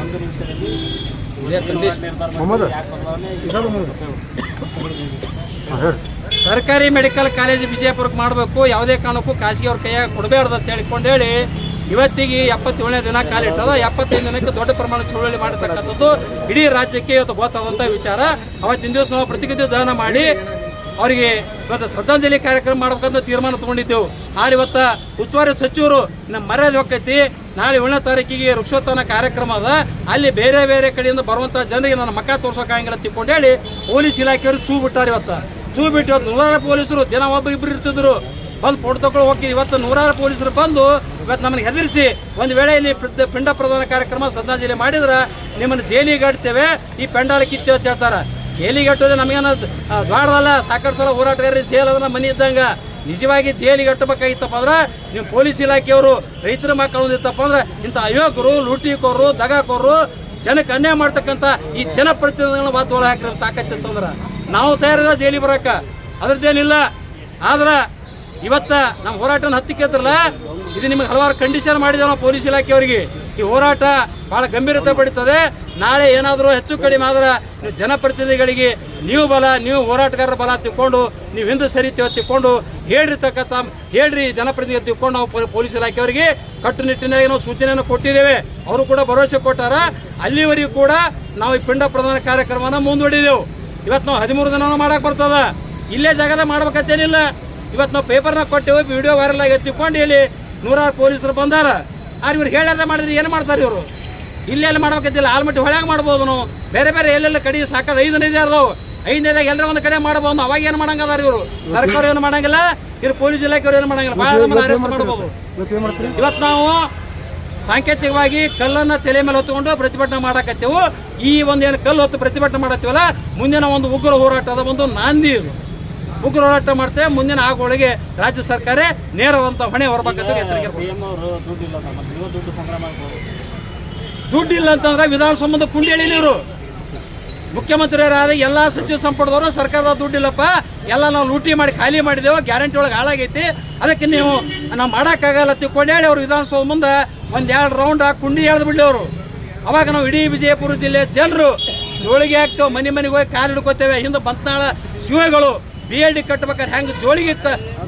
ಒಂದು ಮೊಹಮ್ಮದ್ ಸರ್ಕಾರಿ ಮೆಡಿಕಲ್ ಕಾಲೇಜ್ ವಿಜಯಪುರಕ್ಕೆ ಮಾಡಬೇಕು ಯಾವುದೇ ಕಾರಣಕ್ಕೂ ಖಾಸಗಿ ಅವ್ರ ಕೈಯಾಗ ಕೊಡಬಾರ್ದು ಅಂತ ಹೇಳಿಕೊಂಡು ಹೇಳಿ ಇವತ್ತಿಗೆ ಎಪ್ಪತ್ತೇಳನೇ ದಿನ ಕಾಲಿಟ್ಟದ ಎಪ್ಪತ್ತೈದು ದಿನಕ್ಕೆ ದೊಡ್ಡ ಪ್ರಮಾಣ ಚಳುವಳಿ ಮಾಡತಕ್ಕಂಥದ್ದು ಇಡೀ ರಾಜ್ಯಕ್ಕೆ ಇವತ್ತು ಗೊತ್ತಾದಂಥ ವಿಚಾರ. ಅವತ್ತಿನ ದಿವಸ ಪ್ರತಿನಿಧಿ ದಾನ ಮಾಡಿ ಅವರಿಗೆ ಇವತ್ತು ಶ್ರದ್ಧಾಂಜಲಿ ಕಾರ್ಯಕ್ರಮ ಮಾಡಬೇಕಂತ ತೀರ್ಮಾನ ತಗೊಂಡಿದ್ದೆವು. ಆದ್ರೆ ಇವತ್ತು ಉಸ್ತುವಾರಿ ಸಚಿವರು ನಮ್ಮ ಮರ್ಯಾದೆ ಹೋಗ್ತೈತಿ ನಾಳೆ ಏಳನೇ ತಾರೀಕಿಗೆ ವೃಕ್ಷೋತ್ಥಾನ ಕಾರ್ಯಕ್ರಮ ಅದ. ಅಲ್ಲಿ ಬೇರೆ ಬೇರೆ ಕಡೆಯಿಂದ ಬರುವಂತ ಜನರಿಗೆ ನನ್ನ ಮಕ್ಕ ತೋರ್ಸೋಕಾಗಿಲ್ಲ ತಿಳ್ಕೊಂಡು ಹೇಳಿ ಪೊಲೀಸ್ ಇಲಾಖೆಯವರು ಚೂ ಬಿಟ್ಟಾರೆ ಇವತ್ತು. ಚೂ ಬಿಟ್ಟು ಇವತ್ತು ನೂರಾರು ಪೊಲೀಸರು ದಿನ ಒಬ್ಬ ಇಬ್ಬರು ಇರ್ತಿದ್ರು. ಬಂದು ಫೋಟೋ ತಗೊಳ್ಳಿ ಹೋಗಿ ಇವತ್ತು ನೂರಾರು ಪೊಲೀಸರು ಬಂದು ಇವತ್ತು ನಮ್ಮನ್ನು ಹೆದರಿಸಿ ಒಂದು ವೇಳೆ ಇಲ್ಲಿ ಪಿಂಡ ಪ್ರದಾನ ಕಾರ್ಯಕ್ರಮ ಶ್ರದ್ಧಾಂಜಲಿ ಮಾಡಿದ್ರೆ ನಿಮ್ಮನ್ನು ಜೈಲಿಗೆ ಆಡ್ತೇವೆ ಈ ಪೆಂಡಾಲ ಕಿತ್ತೇವೆ ಅಂತ ಹೇಳ್ತಾರೆ. ಜೈಲಿಗೆ ಅಟ್ಟೋದು ನಮಗೇನ ದ್ವಾಡದಲ್ಲ ಸಾಕಷ್ಟು ಸಲ ಹೋರಾಟಗಾರರಿಗೆ ಜೈಲ್ ಅದನ್ನ ಮನೆ ಇದ್ದಂಗ. ನಿಜವಾಗಿ ಜೈಲಿಗೆ ಕಟ್ಟಬೇಕಾಗಿತ್ತಪ್ಪ ಅಂದ್ರೆ, ನೀವು ಪೊಲೀಸ್ ಇಲಾಖೆಯವರು ರೈತರ ಮಕ್ಕಳು ಇತ್ತಪ್ಪ ಅಂದ್ರೆ, ಇಂಥ ಅಯೋಗರು ಲೂಟಿಕೋರು ದಗಾಕೋರು ಜನಕ್ಕೆ ಅನ್ಯಾಯ ಮಾಡ್ತಕ್ಕಂಥ ಈ ಜನಪ್ರತಿನಿಧಿಗಳನ್ನ ಒಳ ಹಾಕಿರೋ ತಾಕತ್ತಿತ್ತಂದ್ರೆ ನಾವು ತಯಾರಿದ ಜೈಲಿಗೆ ಬರಕ ಅದ್ರದ್ದೇನಿಲ್ಲ. ಆದ್ರೆ ಇವತ್ತ ನಮ್ಮ ಹೋರಾಟನ ಹತ್ತಿಕ್ಕತ್ರಲ್ಲ ಇದು ನಿಮಗೆ ಹಲವಾರು ಕಂಡೀಷನ್ ಮಾಡಿದೆ ನಾವು ಪೊಲೀಸ್ ಇಲಾಖೆಯವರಿಗೆ. ಈ ಹೋರಾಟ ಬಹಳ ಗಂಭೀರತೆ ಪಡೀತದೆ. ನಾಳೆ ಏನಾದರೂ ಹೆಚ್ಚು ಕಡಿಮೆ ಆದ್ರೆ ಜನಪ್ರತಿನಿಧಿಗಳಿಗೆ ನೀವು ಬಲ, ನೀವು ಹೋರಾಟಗಾರರ ಬಲ ತಿಳ್ಕೊಂಡು ನೀವು ಹಿಂದೆ ಸರಿ ತಿಳ್ಕೊಂಡು ಹೇಳಿರ್ತಕ್ಕಂಥ ಹೇಳ್ರಿ ಜನಪ್ರತಿನಿಧಿ ತಿಳ್ಕೊಂಡು ನಾವು ಪೊಲೀಸ್ ಇಲಾಖೆಯವರಿಗೆ ಕಟ್ಟುನಿಟ್ಟಿನಾಗಿ ನಾವು ಸೂಚನೆಯನ್ನು ಕೊಟ್ಟಿದ್ದೇವೆ. ಅವರು ಕೂಡ ಭರವಸೆ ಕೊಟ್ಟಾರ. ಅಲ್ಲಿವರೆಗೂ ಕೂಡ ನಾವು ಈ ಪಿಂಡ ಪ್ರಧಾನ ಕಾರ್ಯಕ್ರಮನ ಮುಂದೂಡಿದೆವು. ಇವತ್ತು ನಾವು ಹದಿಮೂರು ದಿನ ಮಾಡಕ್ ಬರ್ತದ. ಇಲ್ಲೇ ಜಾಗದ ಮಾಡ್ಬೇಕಂತೇನಿಲ್ಲ. ಇವತ್ತು ನಾವು ಪೇಪರ್ನಾಗ ಕೊಟ್ಟೆವು, ವಿಡಿಯೋ ವೈರಲ್ ಆಗಿ ತಿಳ್ಕೊಂಡು ಇಲ್ಲಿ ನೂರಾರು ಪೊಲೀಸರು ಬಂದಾರ. ಆದ್ರೆ ಇವ್ರು ಹೇಳದ ಮಾಡಿದ್ರೆ ಏನು ಮಾಡ್ತಾರೆ ಇವರು? ಇಲ್ಲೇ ಎಲ್ಲ ಮಾಡ್ಬೇಕಂತಿಲ್ಲ ಆಲ್ಮಟ್ಟಿ ಹೊಳ್ಯಾಗ ಮಾಡ್ಬೋದು ನಾವು ಬೇರೆ ಬೇರೆ ಎಲ್ಲೆಲ್ಲ ಕಡೆ ಸಾಕಾದ ಐದು ನದಿ ಅದಾವು ಐದನೇದಾಗ ಎಲ್ಲರ ಒಂದು ಕಡೆ ಮಾಡಬಹುದು ಅವಾಗ ಏನು ಮಾಡಂಗದಾರ ಇವರು? ಸರ್ಕಾರ ಏನು ಮಾಡಂಗಿಲ್ಲ ಇವ್ರು ಪೊಲೀಸ್ ಇಲಾಖೆಯವ್ರು ಏನು ಮಾಡಂಗಿಲ್ಲ. ಭಾಳ ಅರೆಸ್ಟ್ ಮಾಡ್ತೀರಿ? ಇವತ್ತು ನಾವು ಸಾಂಕೇತಿಕವಾಗಿ ಕಲ್ಲನ್ನ ತಲೆ ಮೇಲೆ ಹೊತ್ತುಕೊಂಡು ಪ್ರತಿಭಟನೆ ಮಾಡಕತ್ತೇವು. ಈ ಒಂದು ಏನು ಕಲ್ಲು ಹೊತ್ತು ಪ್ರತಿಭಟನೆ ಮಾಡತ್ತೇವಲ್ಲ ಮುಂದಿನ ಒಂದು ಉಗ್ರ ಹೋರಾಟದ ಒಂದು ನಾಂದಿ ಇದು. ಉಗ್ರ ಹೋರಾಟ ಮಾಡ್ತೇವೆ ಮುಂದಿನ ಆಗೋಳಿಗೆ ರಾಜ್ಯ ಸರ್ಕಾರ ನೇರವಂತ ಹೊಣೆ ಹೊರಬೇಕಂತ ಎಚ್ಚರಿಕೆ ದುಡ್ಡು ಇಲ್ಲ ಅಂತಂದ್ರೆ ವಿಧಾನಸೌಧದ ಕುಂಡಿ ಹೇಳಿದ್ರು ಮುಖ್ಯಮಂತ್ರಿಯರಾದ ಎಲ್ಲಾ ಸಚಿವ ಸಂಪುಟದವರು ಸರ್ಕಾರದ ದುಡ್ಡಿಲ್ಲಪ್ಪ ಎಲ್ಲ ನಾವು ಲೂಟಿ ಮಾಡಿ ಖಾಲಿ ಮಾಡಿದೆವು ಗ್ಯಾರಂಟಿ ಒಳಗೆ ಹಾಳಾಗೈತಿ. ಅದಕ್ಕೆ ನೀವು ನಾವು ಮಾಡೋಕ್ಕಾಗಲ್ಲ ತಿಳ್ಕೊಂಡು ಹೇಳಿ ಅವ್ರು ವಿಧಾನಸೌಧ ಮುಂದೆ ಒಂದ್ ಎರಡು ರೌಂಡ್ ಆ ಕುಂಡಿ ಎಳ್ದು ಬಿಡ್ಲಿ ಅವರು ಅವಾಗ ನಾವು ಇಡೀ ವಿಜಯಪುರ ಜಿಲ್ಲೆ ಜನರು ಜೋಳಿಗೆ ಹಾಕ್ತೇವೆ ಮನೆ ಮನೆಗೆ ಹೋಗಿ ಕಾಲು ಹಿಡ್ಕೋತೇವೆ ಹಿಂದೆ ಬಂತನಾಳ ಶಿವಗಳು ಬಿ ಎಲ್ ಡಿ ಕಟ್ಬೇಕಾದ್ರೆ ಹೆಂಗ್ ಜೋಳಿಗೆ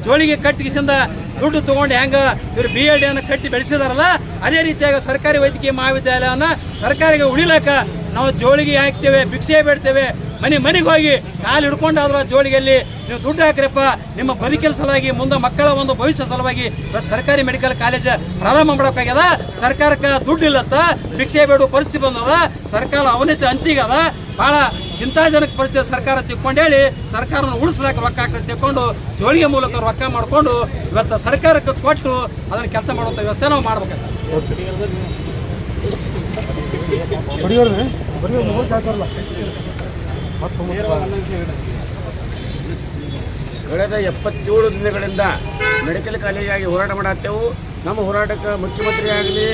ಜೋಳಿಗೆ ಕಟ್ಟಿಸಿಂದ ದುಡ್ಡು ತಗೊಂಡು ಹೆಂಗ ಇವ್ರು ಬಿ ಎಲ್ ಡಿ ಅನ್ನು ಕಟ್ಟಿ ಬೆಳೆಸಿದಾರಲ್ಲ, ಅದೇ ರೀತಿಯಾಗಿ ಸರ್ಕಾರಿ ವೈದ್ಯಕೀಯ ಮಹಾವಿದ್ಯಾಲಯವನ್ನ ಸರ್ಕಾರಿಗೆ ಉಳಿಲಕ್ಕ ನಾವು ಜೋಳಿಗೆ ಹಾಕ್ತೇವೆ, ಭಿಕ್ಷೆ ಬೇಡ್ತೇವೆ ಮನೆ ಮನೆಗೆ ಹೋಗಿ ಕಾಲು ಹಿಡ್ಕೊಂಡು ಆದ್ರೂ ಆ ಜೋಳಿಗೆಯಲ್ಲಿ ನೀವು ದುಡ್ಡು ಹಾಕ್ರಪ್ಪ, ನಿಮ್ಮ ಬದುಕಿನ ಸಲುವಾಗಿ, ಮುಂದೆ ಮಕ್ಕಳ ಒಂದು ಭವಿಷ್ಯ ಸಲುವಾಗಿ ಸರ್ಕಾರಿ ಮೆಡಿಕಲ್ ಕಾಲೇಜ್ ಪ್ರಾರಂಭ ಮಾಡೋಕ್ಕಾಗ್ಯದ ಸರ್ಕಾರಕ್ಕೆ ದುಡ್ಡು ಇಲ್ಲತ್ತ, ಭಿಕ್ಷೆ ಬೇಡುವ ಪರಿಸ್ಥಿತಿ ಬಂದದ. ಸರ್ಕಾರ ಅವನತಿ ಹಂಚಿಗದ. ಬಹಳ ಚಿಂತಾಜನಕ ಪರಿಸ್ಥಿತಿ ಸರ್ಕಾರ ತಿಕ್ಕೊಂಡೇಳಿ ಹೇಳಿ, ಸರ್ಕಾರನ ಉಳಿಸ್ಲಾಕ ರೊಕ್ಕ ಹಾಕಿ ತಿಕ್ಕೊಂಡು, ಜೋಳಿಗೆ ಮೂಲಕ ರೊಕ್ಕ ಮಾಡಿಕೊಂಡು ಇವತ್ತು ಸರ್ಕಾರಕ್ಕೆ ಕೊಟ್ಟು ಅದನ್ನು ಕೆಲಸ ಮಾಡುವಂಥ ವ್ಯವಸ್ಥೆ ನಾವು ಮಾಡ್ಬೇಕಾಗ್ತದೆ ಕಳೆದ ಎಪ್ಪತ್ತೇಳು ದಿನಗಳಿಂದ ಮೆಡಿಕಲ್ ಕಾಲೇಜಾಗಿ ಹೋರಾಟ ಮಾಡತ್ತೇವು. ನಮ್ಮ ಹೋರಾಟಕ್ಕೆ ಮುಖ್ಯಮಂತ್ರಿ ಆಗಲಿ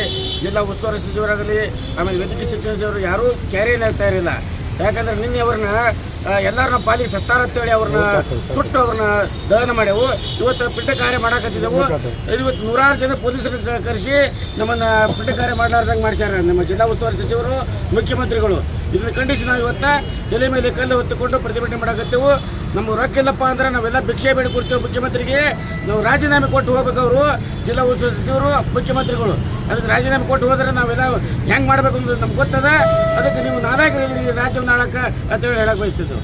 ಜಿಲ್ಲಾ ಉಸ್ತುವಾರಿ ಸಚಿವರಾಗಲಿ, ಆಮೇಲೆ ವೈದ್ಯಕೀಯ ಶಿಕ್ಷಣ ಸಚಿವರು ಯಾರೂ ಕ್ಯಾರಿಯಲ್ ಆಗ್ತಾ ಇರಲಿಲ್ಲ ಯಾಕಂದ್ರೆ ನಿನ್ನೆ ಅವ್ರನ್ನ ಎಲ್ಲರನ್ನ ಪಾಲಿಗೆ ಸತ್ತಾರ ಅಂತೇಳಿ ಅವ್ರನ್ನ ಸುಟ್ಟು ಅವ್ರನ್ನ ದಹನ ಮಾಡ್ಯಾವು. ಇವತ್ತು ಪಿಂಡ ಕಾರ್ಯ ಮಾಡಾಕತ್ತಿದ್ದೆವು. ಇವತ್ತು ನೂರಾರು ಜನ ಪೊಲೀಸರು ಕರೆಸಿ ನಮ್ಮನ್ನ ಪಿಂಡ ಕಾರ್ಯ ಮಾಡಲಾರ್ದಂಗೆ ಮಾಡ್ಸ್ಯಾರ ನಮ್ಮ ಜಿಲ್ಲಾ ಉಸ್ತುವಾರಿ ಸಚಿವರು, ಮುಖ್ಯಮಂತ್ರಿಗಳು. ಇದನ್ನ ಖಂಡಿಸಿ ನಾವು ಇವತ್ತ ತಲೆ ಮೇಲೆ ಕಲ್ಲು ಹೊತ್ತುಕೊಂಡು ಪ್ರತಿಭಟನೆ ಮಾಡಾಕತ್ತೇವು. ನಮ್ಮ ರೊಕ್ಕಿಲ್ಲಪ್ಪ ಅಂದ್ರೆ ನಾವೆಲ್ಲ ಭಿಕ್ಷೆ ಬೇಡಿ ಕೊಡ್ತೇವೆ ಮುಖ್ಯಮಂತ್ರಿಗೆ. ನಾವು ರಾಜೀನಾಮೆ ಕೊಟ್ಟು ಹೋಗ್ಬೇಕು ಅವರು ಜಿಲ್ಲಾ ಉಸ್ತುವಾರಿ ಸಚಿವರು ಮುಖ್ಯಮಂತ್ರಿಗಳು. ಅದಕ್ಕೆ ರಾಜೀನಾಮೆ ಕೊಟ್ಟು ಹೋದ್ರೆ ನಾವೆಲ್ಲ ಹೆಂಗ್ ಮಾಡ್ಬೇಕು ಅಂತ ನಮ್ಗೆ ಗೊತ್ತದ. ಅದಕ್ಕೆ ನೀವು ನಾನಾಗಿರಿ ಈ ರಾಜ್ಯವನ್ನು ಆಡಕ್ಕೆ ಅಂತೇಳಿ ಹೇಳಕ್ ಬಯಸ್ತಿದ್ದು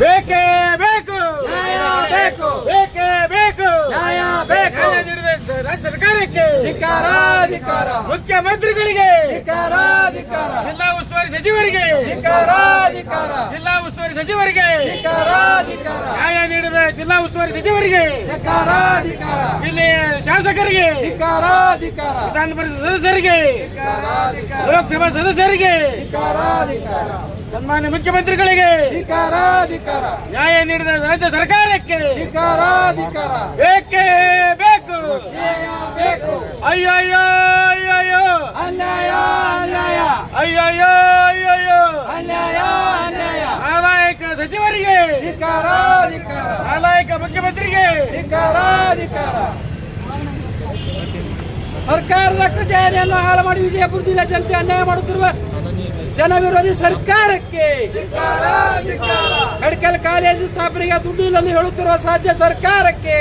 ಬೇಕೇ ಬೇಕು ನ್ಯಾಯ ಬೇಕು ಬೇಕೇ ಬೇಕು ನ್ಯಾಯ ಬೇಕು ನ್ಯಾಯ ನೀಡಿದ ರಾಜ್ಯ ಸರ್ಕಾರಕ್ಕೆ ಧಿಕ್ಕಾರ ಧಿಕ್ಕಾರ ಮುಖ್ಯಮಂತ್ರಿಗಳಿಗೆ. ಜಿಲ್ಲಾ ಉಸ್ತುವಾರಿ ಸಚಿವರಿಗೆ. ಜಿಲ್ಲಾ ಉಸ್ತುವಾರಿ ಸಚಿವರಿಗೆ. ನ್ಯಾಯ ನೀಡಿದ ಜಿಲ್ಲಾ ಉಸ್ತುವಾರಿ ಸಚಿವರಿಗೆ. ಜಿಲ್ಲೆಯ ಶಾಸಕರಿಗೆ. ವಿಧಾನ ಪರಿಷತ್ ಸದಸ್ಯರಿಗೆ. ಲೋಕಸಭಾ ಸದಸ್ಯರಿಗೆ. ಸನ್ಮಾನ್ಯ ಮುಖ್ಯಮಂತ್ರಿಗಳಿಗೆ. ನ್ಯಾಯ ನೀಡಿದ ರಾಜ್ಯ ಸರ್ಕಾರಕ್ಕೆ. ಬೇಕು ಅಯ್ಯಯ್ಯೋ ಅಯ್ಯಯ್ಯೋ ಅನ್ಯಾಯ ಅನ್ಯಾಯ ಅಯ್ಯಯ್ಯೋ ಅಯ್ಯಯ್ಯೋ ಅನ್ಯಾಯ ಅನ್ಯಾಯ ನಾಲಾಯಕ ಸಚಿವರಿಗೆ ಧಿಕ್ಕಾರ ಧಿಕ್ಕಾರ ನಾಲಾಯಕ ಮುಖ್ಯಮಂತ್ರಿಗೆ ಧಿಕ್ಕಾರ ಧಿಕ್ಕಾರ ಸರ್ಕಾರದ ಖಜಾನೆಯನ್ನು ಹಾಳು ಮಾಡಿ ವಿಜಯಪುರ ಜಿಲ್ಲೆ ಜನತೆ ಅನ್ಯಾಯ ಮಾಡುತ್ತಿರುವ ಜನವಿರೋಧಿ ಸರ್ಕಾರಕ್ಕೆ ಮೆಡಿಕಲ್ ಕಾಲೇಜು ಸ್ಥಾಪನೆಗೆ ದುಡ್ಡು ಹೇಳುತ್ತಿರುವ ಸಾಧ್ಯ ಸರ್ಕಾರಕ್ಕೆ.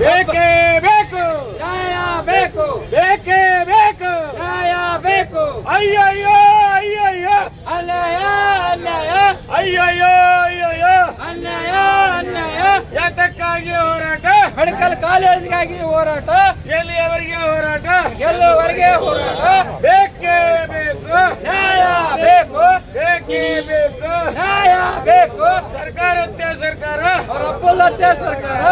ಬೇಕೇ ಬೇಕು. ನ್ಯಾಯ ಬೇಕು. ಬೇಕೇ ಬೇಕು. ನ್ಯಾಯ ಬೇಕು. ಅಯ್ಯಯ್ಯೋ ಅಯ್ಯಯ್ಯೋ. ಅನ್ಯಾಯ ಅನ್ಯಾಯ. ಅಯ್ಯಯ್ಯೋ ಅಯ್ಯಯ್ಯೋ. ಅನ್ಯಾಯ ಅನ್ಯಾಯ. ಯಾತಕ್ಕಾಗಿ ಹೋರಾಟ? ಮೆಡಿಕಲ್ ಕಾಲೇಜಿಗಾಗಿ ಹೋರಾಟ. ಎಲ್ಲಿಯವರೆಗೆ ಹೋರಾಟ? ಎಲ್ಲವರೆಗೆ ಹೋರಾಟ. ಬೇಕೇ ಬೇಕು. ನ್ಯಾಯ ಬೇಕು. ಬೇಕೇ ಬೇಕು. ನ್ಯಾಯ ಬೇಕು. ಸರ್ಕಾರತ್ತೆ ಸರ್ಕಾರ. ಅವ್ರ ಅಪ್ಪಲ್ಲತ್ತೆ ಸರ್ಕಾರ.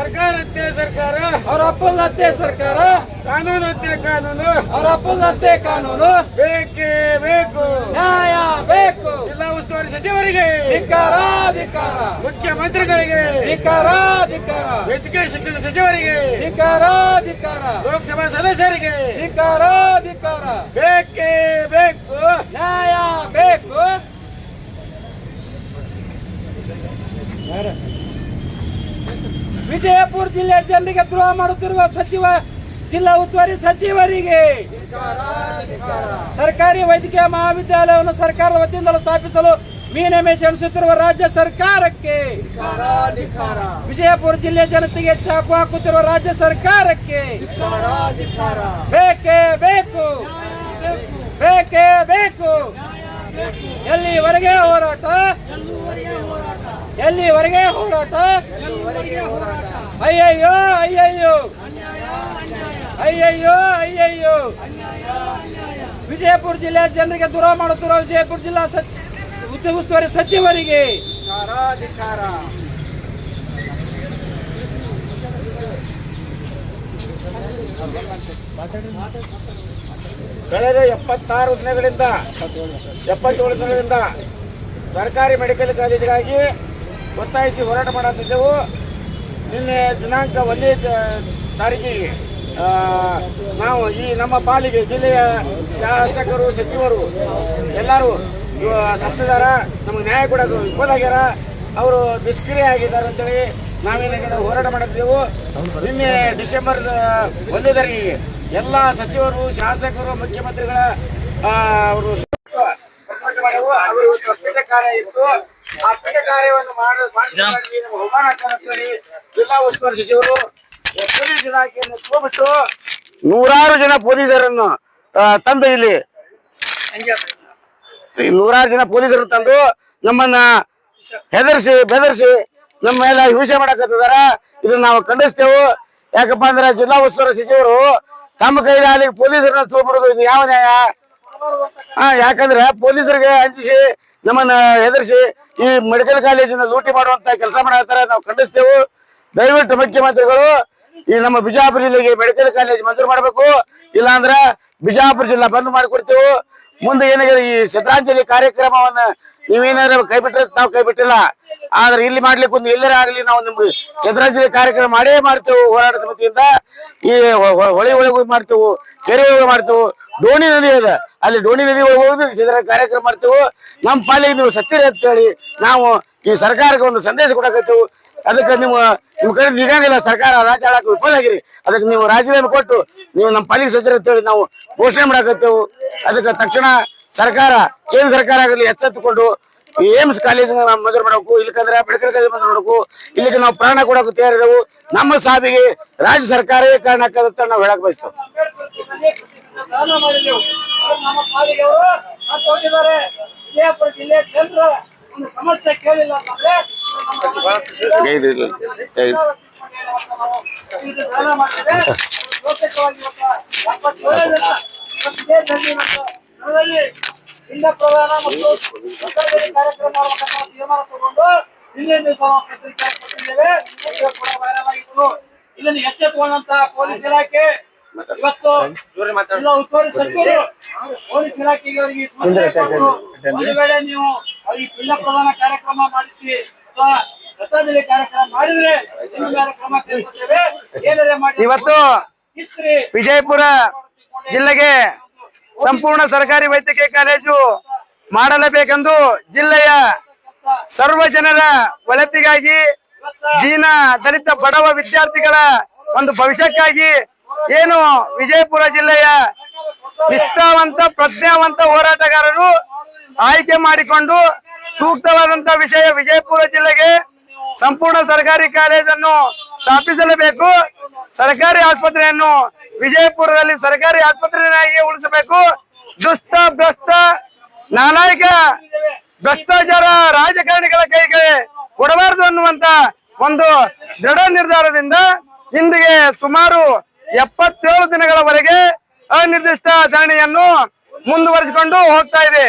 ಸರ್ಕಾರತ್ತೆ ಸರ್ಕಾರ. ಅವ್ರ ಅಪ್ಪಲ್ಲತ್ತೆ ಸರ್ಕಾರ. ಕಾನೂನತ್ತೆ ಕಾನೂನು. ಅವ್ರ ಅಪ್ಪಲ್ಲತ್ತೆ ಕಾನೂನು. ಬೇಕೇ ಬೇಕು. ನ್ಯಾಯ ಬೇಕು. ಜಿಲ್ಲಾ ಉಸ್ತುವಾರಿ ಸಚಿವರಿಗೆ. ಧಿಕ್ಕಾರ ಧಿಕ್ಕಾರ ಮುಖ್ಯಮಂತ್ರಿಗಳಿಗೆ. ಧಿಕ್ಕಾರ ಧಿಕ್ಕಾರ ವೈದ್ಯಕೀಯ ಶಿಕ್ಷಣ ಸಚಿವರಿಗೆ. ಧಿಕ್ಕಾರ ಧಿಕ್ಕಾರ ಲೋಕಸಭಾ ಸದಸ್ಯರಿಗೆ. ಧಿಕ್ಕಾರ ಧಿಕ್ಕಾರ ಬೇಕೇ ಬೇಕು. ನ್ಯಾಯ ಬೇಕು. ವಿಜಯಪುರ ಜಿಲ್ಲೆ ಜನರಿಗೆ ದ್ರೋಹ ಮಾಡುತ್ತಿರುವ ಸಚಿವ, ಜಿಲ್ಲಾ ಉಸ್ತುವಾರಿ ಸಚಿವರಿಗೆ ಸರ್ಕಾರಿ ವೈದ್ಯಕೀಯ ಮಹಾವಿದ್ಯಾಲಯವನ್ನು ಸರ್ಕಾರದ ವತಿಯಿಂದಲೂ ಸ್ಥಾಪಿಸಲು ಮೀನಮೇಷ ಎಣಿಸುತ್ತಿರುವ ರಾಜ್ಯ ಸರ್ಕಾರಕ್ಕೆ ವಿಜಯಪುರ ಜಿಲ್ಲೆ ಜನತೆಗೆ ಚಾಕು ಹಾಕುತ್ತಿರುವ ರಾಜ್ಯ ಸರ್ಕಾರಕ್ಕೆ ಬೇಕೇ ಬೇಕು ಬೇಕೇ ಬೇಕು. ಎಲ್ಲಿವರೆಗೆ ಹೋರಾಟ? ಎಲ್ಲಿವರೆಗೆ ಹೋರಾಟ? ಅಯ್ಯಯ್ಯೋ ಅಯ್ಯಯ್ಯೋ. ಅಯ್ಯಯ್ಯೋ ಅಯ್ಯಯ್ಯೋ. ವಿಜಯಪುರ ಜಿಲ್ಲೆ ಜನರಿಗೆ ದೂರ ಮಾಡುತ್ತಿರುವ ವಿಜಯಪುರ ಜಿಲ್ಲಾ ಉಚ್ಚ ಉಸ್ತುವಾರಿ ಸಚಿವರಿಗೆ. ಕಳೆದ ಎಪ್ಪತ್ತಾರು ದಿನಗಳಿಂದ ಎಪ್ಪತ್ತೇಳು ದಿನಗಳಿಂದ ಸರ್ಕಾರಿ ಮೆಡಿಕಲ್ ಕಾಲೇಜಿಗಾಗಿ ಒತ್ತಾಯಿಸಿ ಹೋರಾಟ ಮಾಡುತ್ತಿದ್ದೆವು ನಿನ್ನೆ ದಿನಾಂಕ ಒಂದೇ ತಾರೀಕಿಗೆ ನಾವು ಈ ನಮ್ಮ ಪಾಲಿಗೆ ಜಿಲ್ಲೆಯ ಶಾಸಕರು, ಸಚಿವರು, ಎಲ್ಲರೂ ಸಂಸದರ, ನಮಗೆ ನ್ಯಾಯ ಕೊಡೋದು ವಿಫಲಾಗ್ಯಾರ ಅವರು ನಿಷ್ಕ್ರಿಯ ಆಗಿದ್ದಾರೆ ಅಂತೇಳಿ ನಾವೇನಾಗಿದ್ದ ಹೋರಾಟ ಮಾಡುತ್ತಿದ್ದೆವು ನಿನ್ನೆ ಡಿಸೆಂಬರ್ ಒಂದೇ ತಾರೀಕಿಗೆ ಎಲ್ಲ ಸಚಿವರು, ಶಾಸಕರು, ಮುಖ್ಯಮಂತ್ರಿಗಳ ಅವರು. ಅವರು ಇವತ್ತು ಕಾರ್ಯ ಇತ್ತು. ಕಾರ್ಯವನ್ನು ಜಿಲ್ಲಾ ಉಸ್ತುವಾರಿ ಸಚಿವರು ಪೊಲೀಸ್ ಇಲಾಖೆಯನ್ನು ನೂರಾರು ಜನ ಪೊಲೀಸರನ್ನು ತಂದು ಇಲ್ಲಿ ನೂರಾರು ಜನ ಪೊಲೀಸರು ತಂದು ನಮ್ಮನ್ನ ಹೆದರ್ಸಿ, ಬೆದರ್ಸಿ ನಮ್ಮ ಮೇಲೆ ಹಿಂಸೆ ಮಾಡಕತ್ತಿದಾರ ಇದನ್ನ ನಾವು ಖಂಡಿಸ್ತೇವೆ. ಯಾಕಪ್ಪ ಅಂದ್ರೆ ಜಿಲ್ಲಾ ಉಸ್ತುವಾರಿ ಸಚಿವರು ತಮ್ಮ ಕೈಲಿ ಪೊಲೀಸರನ್ನ ತೋಬಿಡೋದು ಇದು ಯಾವ ನ್ಯಾಯ? ಯಾಕಂದ್ರೆ ಪೊಲೀಸರಿಗೆ ಹಂಚಿಸಿ ನಮ್ಮನ್ನ ಹೆದರ್ಸಿ ಈ ಮೆಡಿಕಲ್ ಕಾಲೇಜಿನ ಲೂಟಿ ಮಾಡುವಂತ ಕೆಲಸ ಮಾಡತ್ತಾರ ನಾವು ಖಂಡಿಸ್ತೇವೆ. ದಯವಿಟ್ಟು ಮುಖ್ಯಮಂತ್ರಿಗಳು, ಈ ನಮ್ಮ ಬಿಜಾಪುರ ಜಿಲ್ಲೆಗೆ ಮೆಡಿಕಲ್ ಕಾಲೇಜ್ ಮಂಜೂರು ಮಾಡಬೇಕು. ಇಲ್ಲಾಂದ್ರ ಬಿಜಾಪುರ ಜಿಲ್ಲಾ ಬಂದ್ ಮಾಡಿಕೊಡ್ತೇವೆ. ಮುಂದೆ ಏನಾಗಿದೆ, ಈ ಶ್ರದ್ಧಾಂಜಲಿ ಕಾರ್ಯಕ್ರಮವನ್ನ ನೀವೇನಾದ್ರು ಕೈ ಬಿಟ್ಟರೆ ನಾವು ಕೈ ಬಿಟ್ಟಿಲ್ಲ ಆದ್ರೆ ಇಲ್ಲಿ ಮಾಡ್ಲಿಕ್ಕೆ ಒಂದು ಎಲ್ಲರೇ ಆಗ್ಲಿ ನಾವು ನಿಮ್ಗೆ ಶ್ರದ್ಧಾಂಜಲಿ ಕಾರ್ಯಕ್ರಮ ಮಾಡೇ ಮಾಡ್ತೇವೆ ಹೋರಾಟ ಸಮಿತಿಯಿಂದ. ಈ ಹೊಳೆ ಒಳಗೆ ಮಾಡ್ತೇವೆ, ಕೆರೆ ಒಳಗೆ ಮಾಡ್ತೇವೆ, ಡೋಣಿ ನದಿ ಅದ. ಅಲ್ಲಿ ಡೋಣಿ ನದಿ ಒಳಗೆ ಹೋಗಿ ಶ್ರದ್ಧಾ ಕಾರ್ಯಕ್ರಮ ಮಾಡ್ತೇವೆ. ನಮ್ಮ ಪಾಲಿಗೆ ನೀವು ಅಂತ ಅಂತೇಳಿ ನಾವು ಈ ಸರ್ಕಾರಕ್ಕೆ ಒಂದು ಸಂದೇಶ ಕೊಡಕತ್ತೇವೆ. ಅದಕ್ಕೆ ನೀವು ನಿಮ್ಮ ಕಡೆ ನಿಗಂಗಿಲ್ಲ ಸರ್ಕಾರ, ರಾಜ್ಯ ಆಡಕ್ಕೆ ವಿಫಲ ಆಗಿರಿ ಅದಕ್ಕೆ ನೀವು ರಾಜೀನಾಮೆ ಕೊಟ್ಟು ನೀವು ನಮ್ಮ ಪಾಲಿಗೆ ಸತ್ತಿರ ಅಂತೇಳಿ ನಾವು ಘೋಷಣೆ ಮಾಡಾಕತ್ತೇವು ಅದಕ್ಕೆ ತಕ್ಷಣ ಸರ್ಕಾರ ಕೇಂದ್ರ ಸರ್ಕಾರ ಆಗಲಿ ಎಚ್ಚೆತ್ತುಕೊಂಡು ಏಮ್ಸ್ ಕಾಲೇಜ್ ಮಂಜೂರು ಮಾಡಬೇಕು ಇಲ್ಲಕಂದ್ರೆ ಮೆಡಿಕಲ್ ಕಾಲೇಜ್ ಮಂಜೂರು ಮಾಡಬೇಕು ಇಲ್ಲಿಗೆ ನಾವು ಪ್ರಾಣ ಕೊಡೋಕೆ ತಯಾರಿದೆವು. ನಮ್ಮ ಸಾವಿಗೆ ರಾಜ್ಯ ಸರ್ಕಾರವೇ ಕಾರಣ ಆಕ್ಕದಂತ ನಾವು ಹೇಳಕ್ ಬಯಸ್ತೇವೆ. ಸಮಸ್ಯೆ ಕೇಳಿಲ್ಲ ಅಂತಂದ್ರೆ ಜನರಲ್ಲಿ ಪಿಂಡ ಪ್ರದಾನ ಮತ್ತು ಕಾರ್ಯಕ್ರಮ ತೀರ್ಮಾನ ತಗೊಂಡು ನಿನ್ನೆ ದಿವಸ ಪತ್ರಿಕೆ ಕೊಟ್ಟಿದ್ದೇವೆ ಕೂಡ ವೈರಲ್ ಎಚ್ಚೆತ್ತುಕೊಂಡಂತ ಪೊಲೀಸ್ ಇಲಾಖೆ ಇವತ್ತು ಜಿಲ್ಲಾ ಉಸ್ತುವಾರಿ ಸಚಿವರು ಪೊಲೀಸ್ ಇಲಾಖೆಗೆ ಅವರಿಗೆ. ಒಂದು ವೇಳೆ ನೀವು ಈ ಪಿಂಡ ಪ್ರದಾನ ಕಾರ್ಯಕ್ರಮ ಮಾಡಿಸಿ ಅಥವಾ ಕಾರ್ಯಕ್ರಮ ಮಾಡಿದ್ರೆ ನಿಮ್ಮ ಮೇಲೆ ಕ್ರಮ ಕೈಗೊಳ್ಳುತ್ತೇವೆ ಏನಾದ್ರೆ ಮಾಡಿ ಇವತ್ತು ವಿಜಯಪುರ ಜಿಲ್ಲೆಗೆ ಸಂಪೂರ್ಣ ಸರ್ಕಾರಿ ವೈದ್ಯಕೀಯ ಕಾಲೇಜು ಮಾಡಲೇಬೇಕೆಂದು ಜಿಲ್ಲೆಯ ಸರ್ವ ಜನರ ಒಳಿತಿಗಾಗಿ ಜೀನ ದಲಿತ ಬಡವ ವಿದ್ಯಾರ್ಥಿಗಳ ಒಂದು ಭವಿಷ್ಯಕ್ಕಾಗಿ ಏನು ವಿಜಯಪುರ ಜಿಲ್ಲೆಯ ನಿಷ್ಠಾವಂತ, ಪ್ರಜ್ಞಾವಂತ ಹೋರಾಟಗಾರರು ಆಯ್ಕೆ ಮಾಡಿಕೊಂಡು ಸೂಕ್ತವಾದಂತ ವಿಷಯ ವಿಜಯಪುರ ಜಿಲ್ಲೆಗೆ ಸಂಪೂರ್ಣ ಸರ್ಕಾರಿ ಕಾಲೇಜನ್ನು ಸ್ಥಾಪಿಸಲೇಬೇಕು ಸರ್ಕಾರಿ ಆಸ್ಪತ್ರೆಯನ್ನು ವಿಜಯಪುರದಲ್ಲಿ ಸರ್ಕಾರಿ ಆಸ್ಪತ್ರೆಯನ್ನಾಗಿ ಉಳಿಸಬೇಕು. ದುಷ್ಟ, ಭ್ರಷ್ಟ, ನಾಲಾಯಕ, ಭ್ರಷ್ಟಾಚಾರ ರಾಜಕಾರಣಿಗಳ ಕೈಗೆ ಕೊಡಬಾರದು ಅನ್ನುವಂತ ಒಂದು ದೃಢ ನಿರ್ಧಾರದಿಂದ ಇಂದಿಗೆ ಸುಮಾರು ಎಪ್ಪತ್ತೇಳು ದಿನಗಳವರೆಗೆ ಅನಿರ್ದಿಷ್ಟ ಧರಣಿಯನ್ನು ಮುಂದುವರಿಸಿಕೊಂಡು ಹೋಗ್ತಾ ಇದೆ.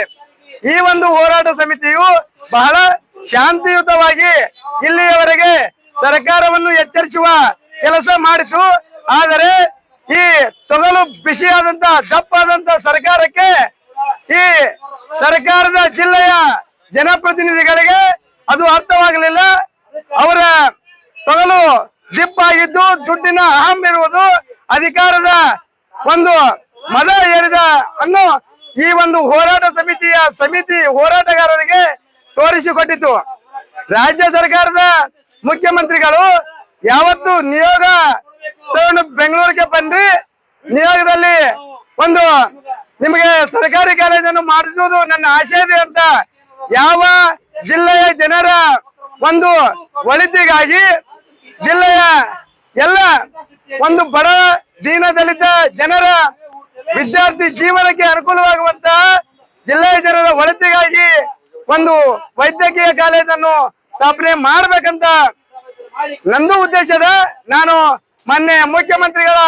ಈ ಒಂದು ಹೋರಾಟ ಸಮಿತಿಯು ಬಹಳ ಶಾಂತಿಯುತವಾಗಿ ಇಲ್ಲಿಯವರೆಗೆ ಸರ್ಕಾರವನ್ನು ಎಚ್ಚರಿಸುವ ಕೆಲಸ ಮಾಡಿತು. ಆದರೆ ಈ ತೊಗಲು ಬಿಸಿಯಾದಂತ, ದಪ್ಪಾದಂತ ಸರ್ಕಾರಕ್ಕೆ ಈ ಸರ್ಕಾರದ ಜಿಲ್ಲೆಯ ಜನಪ್ರತಿನಿಧಿಗಳಿಗೆ ಅದು ಅರ್ಥವಾಗಲಿಲ್ಲ. ಅವರ ತೊಗಲು ಜಿಪ್ಪಾಗಿದ್ದು ದುಡ್ಡಿನ ಅಹಂ ಇರುವುದು ಅಧಿಕಾರದ ಒಂದು ಮದ ಏರಿದ ಅನ್ನು ಈ ಒಂದು ಹೋರಾಟ ಸಮಿತಿಯ ಸಮಿತಿ ಹೋರಾಟಗಾರರಿಗೆ ತೋರಿಸಿಕೊಟ್ಟಿತು. ರಾಜ್ಯ ಸರ್ಕಾರದ ಮುಖ್ಯಮಂತ್ರಿಗಳು, ಯಾವತ್ತು ನಿಯೋಗ ಬೆಂಗಳೂರಿಗೆ ಬಂದ್ರಿ ನಿಯೋಗದಲ್ಲಿ ಒಂದು ನಿಮಗೆ ಸರ್ಕಾರಿ ಕಾಲೇಜನ್ನು ಮಾಡಿಸುವುದು ನನ್ನ ಆಶೆ ಇದೆ ಅಂತ ಯಾವ ಜಿಲ್ಲೆಯ ಜನರ ಒಂದು ಒಳಿತಿಗಾಗಿ ಜಿಲ್ಲೆಯ ಎಲ್ಲ ಒಂದು ಬಡ ದೀನ ದಲಿತ ಜನರ ವಿದ್ಯಾರ್ಥಿ ಜೀವನಕ್ಕೆ ಅನುಕೂಲವಾಗುವಂತಹ ಜಿಲ್ಲೆಯ ಜನರ ಒಳಿತಿಗಾಗಿ ಒಂದು ವೈದ್ಯಕೀಯ ಕಾಲೇಜನ್ನು ಸ್ಥಾಪನೆ ಮಾಡ್ಬೇಕಂತ ನಂದು ಉದ್ದೇಶದ ನಾನು ಮೊನ್ನೆ ಮುಖ್ಯಮಂತ್ರಿಗಳ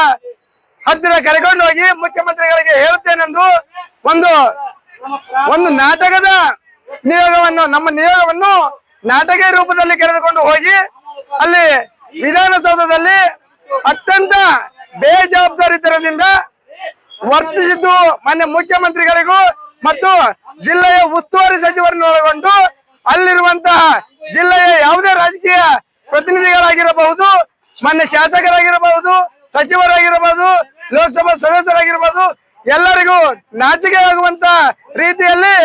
ಹತ್ತಿರ ಕರೆಕೊಂಡು ಹೋಗಿ ಮುಖ್ಯಮಂತ್ರಿಗಳಿಗೆ ಹೇಳುತ್ತೇನೆಂದು ಒಂದು ಒಂದು ನಾಟಕದ ನಿಯೋಗವನ್ನು, ನಮ್ಮ ನಿಯೋಗವನ್ನು ನಾಟಕ ರೂಪದಲ್ಲಿ ಕರೆದುಕೊಂಡು ಹೋಗಿ ಅಲ್ಲಿ ವಿಧಾನಸೌಧದಲ್ಲಿ ಅತ್ಯಂತ ಬೇಜವಾಬ್ದಾರಿತರದಿಂದ ವರ್ತಿಸಿದ್ದು ಮಾನ್ಯ ಮುಖ್ಯಮಂತ್ರಿಗಳಿಗೂ ಮತ್ತು ಜಿಲ್ಲೆಯ ಉಸ್ತುವಾರಿ ಸಚಿವರನ್ನು ಒಳಗೊಂಡು ಅಲ್ಲಿರುವಂತಹ ಜಿಲ್ಲೆಯ ಯಾವುದೇ ರಾಜಕೀಯ ಪ್ರತಿನಿಧಿಗಳಾಗಿರಬಹುದು, ಮಾನ್ಯ ಶಾಸಕರಾಗಿರಬಹುದು, ಸಚಿವರಾಗಿರಬಹುದು, ಲೋಕಸಭಾ ಸದಸ್ಯರಾಗಿರಬಹುದು, ಎಲ್ಲರಿಗೂ ನಾಚಿಕೆ ಆಗುವಂತ ರೀತಿಯಲ್ಲಿ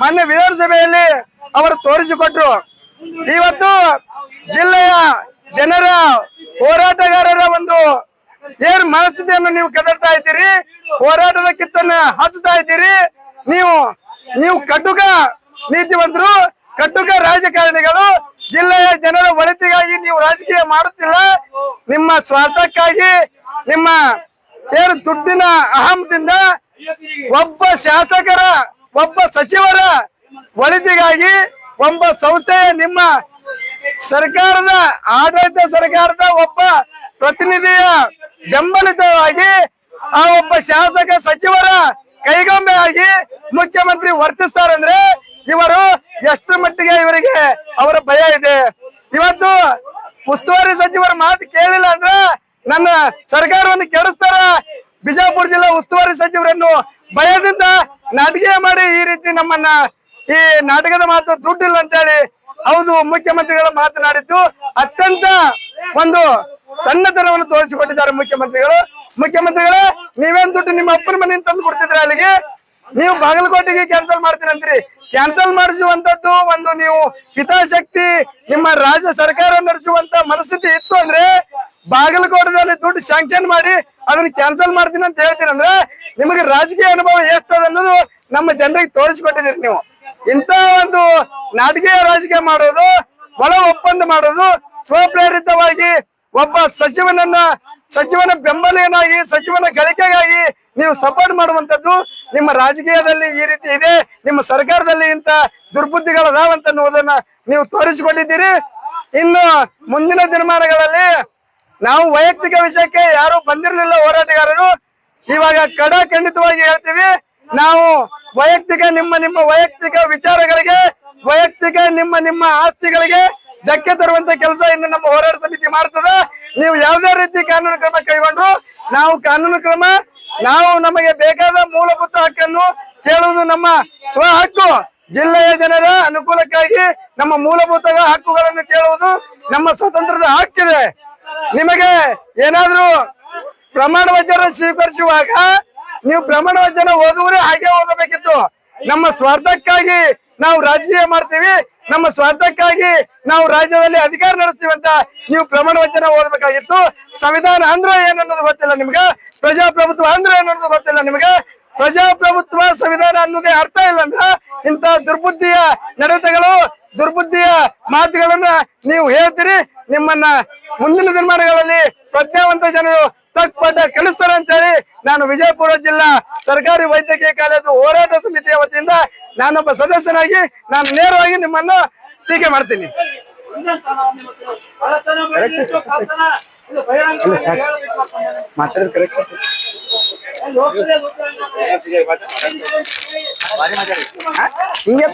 ಮೊನ್ನೆ ವಿಧಾನಸಭೆಯಲ್ಲಿ ಅವರು ತೋರಿಸಿಕೊಟ್ರು. ಇವತ್ತು ಜಿಲ್ಲೆಯ ಜನರ ಹೋರಾಟಗಾರರ ಒಂದು ಏನ್ ಮನಸ್ಥಿತಿಯನ್ನು ನೀವು ಕದಡ್ತಾ ಇದ್ದೀರಿ, ಹೋರಾಟದ ಕಿತ್ತನ್ನ ಹಚ್ಚುತ್ತಾ ಇದ್ದೀರಿ, ನೀವು ನೀವು ಕಟುಕ ನೀತಿವಂತರು ಕಟುಕ ರಾಜಕಾರಣಿಗಳು, ಜಿಲ್ಲೆಯ ಜನರ ಒಳಿತಿಗಾಗಿ ನೀವು ರಾಜಕೀಯ ಮಾಡುತ್ತಿಲ್ಲ. ನಿಮ್ಮ ಸ್ವಾರ್ಥಕ್ಕಾಗಿ, ನಿಮ್ಮ ಏನು ದುಡ್ಡಿನ ಅಹಮದಿಂದ ಒಬ್ಬ ಶಾಸಕರ, ಒಬ್ಬ ಸಚಿವರ ಒಳಿತಿಗಾಗಿ ಒಬ್ಬ ಸಂಸ್ಥೆಯ ನಿಮ್ಮ ಸರ್ಕಾರದ, ಆಡಳಿತ ಸರ್ಕಾರದ ಒಬ್ಬ ಪ್ರತಿನಿಧಿಯ ಬೆಂಬಲಿತವಾಗಿ ಆ ಒಬ್ಬ ಶಾಸಕ, ಸಚಿವರ ಕೈಗೊಂಬೆ ಆಗಿ ಮುಖ್ಯಮಂತ್ರಿ ವರ್ತಿಸ್ತಾರಂದ್ರೆ ಇವರು ಎಷ್ಟು ಮಟ್ಟಿಗೆ ಇವರಿಗೆ ಅವರ ಭಯ ಇದೆ. ಇವತ್ತು ಉಸ್ತುವಾರಿ ಸಚಿವರ ಮಾತು ಕೇಳಿಲ್ಲ ಅಂದ್ರೆ ನನ್ನ ಸರ್ಕಾರವನ್ನು ಕೆಡಿಸ್ತಾರ. ಬಿಜಾಪುರ ಜಿಲ್ಲಾ ಉಸ್ತುವಾರಿ ಸಚಿವರನ್ನು ಭಯದಿಂದ ನಾಟಕ ಮಾಡಿ ಈ ರೀತಿ ನಮ್ಮನ್ನ ಈ ನಾಟಕದ ಮಾತು ದುಡ್ಡಿಲ್ಲ ಅಂತೇಳಿ ಹೌದು ಮುಖ್ಯಮಂತ್ರಿಗಳು ಮಾತನಾಡಿದ್ದು ಅತ್ಯಂತ ಒಂದು ಸಣ್ಣತನವನ್ನು ತೋರಿಸಿಕೊಟ್ಟಿದ್ದಾರೆ ಮುಖ್ಯಮಂತ್ರಿಗಳು. ಮುಖ್ಯಮಂತ್ರಿಗಳೇ, ನೀವೇನ್ ದುಡ್ಡು ನಿಮ್ಮ ಅಪ್ಪನ ಮನೆಯಿಂದ ತಂದು ಕೊಡ್ತಿದ್ರೆ ಅಲ್ಲಿಗೆ? ನೀವು ಬಾಗಲಕೋಟೆಗೆ ಕ್ಯಾನ್ಸಲ್ ಮಾಡ್ತೀರಂತ್ರಿ. ಕ್ಯಾನ್ಸಲ್ ಮಾಡಿಸುವಂತದ್ದು ಒಂದು ನೀವು ಹಿತಾಸಕ್ತಿ ನಿಮ್ಮ ರಾಜ್ಯ ಸರ್ಕಾರ ನಡೆಸುವಂತ ಮನಸ್ಥಿತಿ ಇತ್ತು ಅಂದ್ರೆ ಬಾಗಲಕೋಟದಲ್ಲಿ ದುಡ್ಡು ಶಾಂಕ್ಷನ್ ಮಾಡಿ ಅದನ್ನ ಕ್ಯಾನ್ಸಲ್ ಮಾಡ್ತೀನಿ ಅಂತ ಹೇಳ್ತೀನಿ ಅಂದ್ರೆ ನಿಮಗೆ ರಾಜಕೀಯ ಅನುಭವ ಎಷ್ಟದ ಅನ್ನೋದು ನಮ್ಮ ಜನರಿಗೆ ತೋರಿಸಿಕೊಟ್ಟಿದ್ದೀರಿ ನೀವು. ಇಂತ ಒಂದು ನಾಟಕೀಯ ರಾಜಕೀಯ ಮಾಡೋದು, ಒಳ ಒಪ್ಪಂದ ಮಾಡೋದು, ಸ್ವಪ್ರೇರಿತವಾಗಿ ಒಬ್ಬ ಸಚಿವನನ್ನ, ಸಚಿವನ ಬೆಂಬಲಿಗನಾಗಿ, ಸಚಿವನ ಗಳಿಕೆಗಾಗಿ ನೀವು ಸಪೋರ್ಟ್ ಮಾಡುವಂತದ್ದು ನಿಮ್ಮ ರಾಜಕೀಯದಲ್ಲಿ ಈ ರೀತಿ ಇದೆ, ನಿಮ್ಮ ಸರ್ಕಾರದಲ್ಲಿ ಇಂತ ದುರ್ಬುದ್ಧಿಗಳದಾವಂತ ಅನ್ನುವುದನ್ನ ನೀವು ತೋರಿಸಿಕೊಂಡಿದ್ದೀರಿ. ಇನ್ನು ಮುಂದಿನ ದಿನಮಾನಗಳಲ್ಲಿ ನಾವು ವೈಯಕ್ತಿಕ ವಿಷಯಕ್ಕೆ ಯಾರು ಬಂದಿರಲಿಲ್ಲ ಹೋರಾಟಗಾರರು. ಇವಾಗ ಕಡ ಖಂಡಿತವಾಗಿ ಹೇಳ್ತೀವಿ, ನಾವು ವೈಯಕ್ತಿಕ ನಿಮ್ಮ ನಿಮ್ಮ ವೈಯಕ್ತಿಕ ವಿಚಾರಗಳಿಗೆ, ವೈಯಕ್ತಿಕ ನಿಮ್ಮ ನಿಮ್ಮ ಆಸ್ತಿಗಳಿಗೆ ಧಕ್ಕೆ ತರುವಂತ ಕೆಲಸ ಇನ್ನು ನಮ್ಮ ಹೋರಾಟ ಸಮಿತಿ ಮಾಡ್ತದೆ. ನೀವು ಯಾವ್ದೇ ರೀತಿ ಕಾನೂನು ಕ್ರಮ ಕೈಗೊಂಡ್ರು, ನಾವು ಕಾನೂನು ಕ್ರಮ ನಾವು ನಮಗೆ ಬೇಕಾದ ಮೂಲಭೂತ ಹಕ್ಕನ್ನು ಕೇಳುವುದು ನಮ್ಮ ಸ್ವ ಹಕ್ಕು. ಜಿಲ್ಲೆಯ ಜನರ ಅನುಕೂಲಕ್ಕಾಗಿ ನಮ್ಮ ಮೂಲಭೂತ ಹಕ್ಕುಗಳನ್ನು ಕೇಳುವುದು ನಮ್ಮ ಸ್ವತಂತ್ರದ ಹಕ್ಕಿದೆ. ನಿಮಗೆ ಏನಾದ್ರೂ ಪ್ರಮಾಣ ವಚನ ಸ್ವೀಕರಿಸುವಾಗ ನೀವು ಪ್ರಮಾಣ ವಚನ ಓದುವರೇ ಹಾಗೆ ಓದಬೇಕಿತ್ತು. ನಮ್ಮ ಸ್ವಾರ್ಥಕ್ಕಾಗಿ ನಾವು ರಾಜಕೀಯ ಮಾಡ್ತೀವಿ ನಮ್ಮ ಸ್ವಾರ್ಥಕ್ಕಾಗಿ ನಾವು ರಾಜ್ಯದಲ್ಲಿ ಅಧಿಕಾರ ನಡೆಸ್ತೀವಿ ಅಂತ ನೀವು ಪ್ರಮಾಣ ವಚನ ಓದಬೇಕಾಗಿತ್ತು. ಸಂವಿಧಾನ ಅಂದ್ರೆ ಏನನ್ನೋದು ಗೊತ್ತಿಲ್ಲ ನಿಮ್ಗೆ. ಪ್ರಜಾಪ್ರಭುತ್ವ ಅಂದ್ರೆ ಏನನ್ನೋದು ಗೊತ್ತಿಲ್ಲ ನಿಮ್ಗೆ. ಪ್ರಜಾಪ್ರಭುತ್ವ ಸಂವಿಧಾನ ಅನ್ನೋದೇ ಅರ್ಥ ಇಲ್ಲ ಅಂದ್ರೆ ಇಂತ ದುರ್ಬುದ್ಧಿಯ ನಡತೆಗಳು, ದುರ್ಬುದ್ಧಿಯ ಮಾತುಗಳನ್ನ ನೀವು ಹೇಳ್ತೀರಿ. ನಿಮ್ಮನ್ನ ಮುಂದಿನ ದಿನಮಾನಗಳಲ್ಲಿ ಪ್ರಜ್ಞಾವಂತ ಜನರು ತಕ್ಕ ಪಾಠ ಕಲಿಸ್ತಾರೆ ಅಂತ ಹೇಳಿ ನಾನು ವಿಜಯಪುರ ಜಿಲ್ಲಾ ಸರ್ಕಾರಿ ವೈದ್ಯಕೀಯ ಕಾಲೇಜು ಹೋರಾಟ ಸಮಿತಿಯ ವತಿಯಿಂದ ನಾನೊಬ್ಬ ಸದಸ್ಯನಾಗಿ ನಾನು ನೇರವಾಗಿ ನಿಮ್ಮನ್ನ ಟೀಕೆ ಮಾಡ್ತೀನಿ. ಹಿಂಗೆ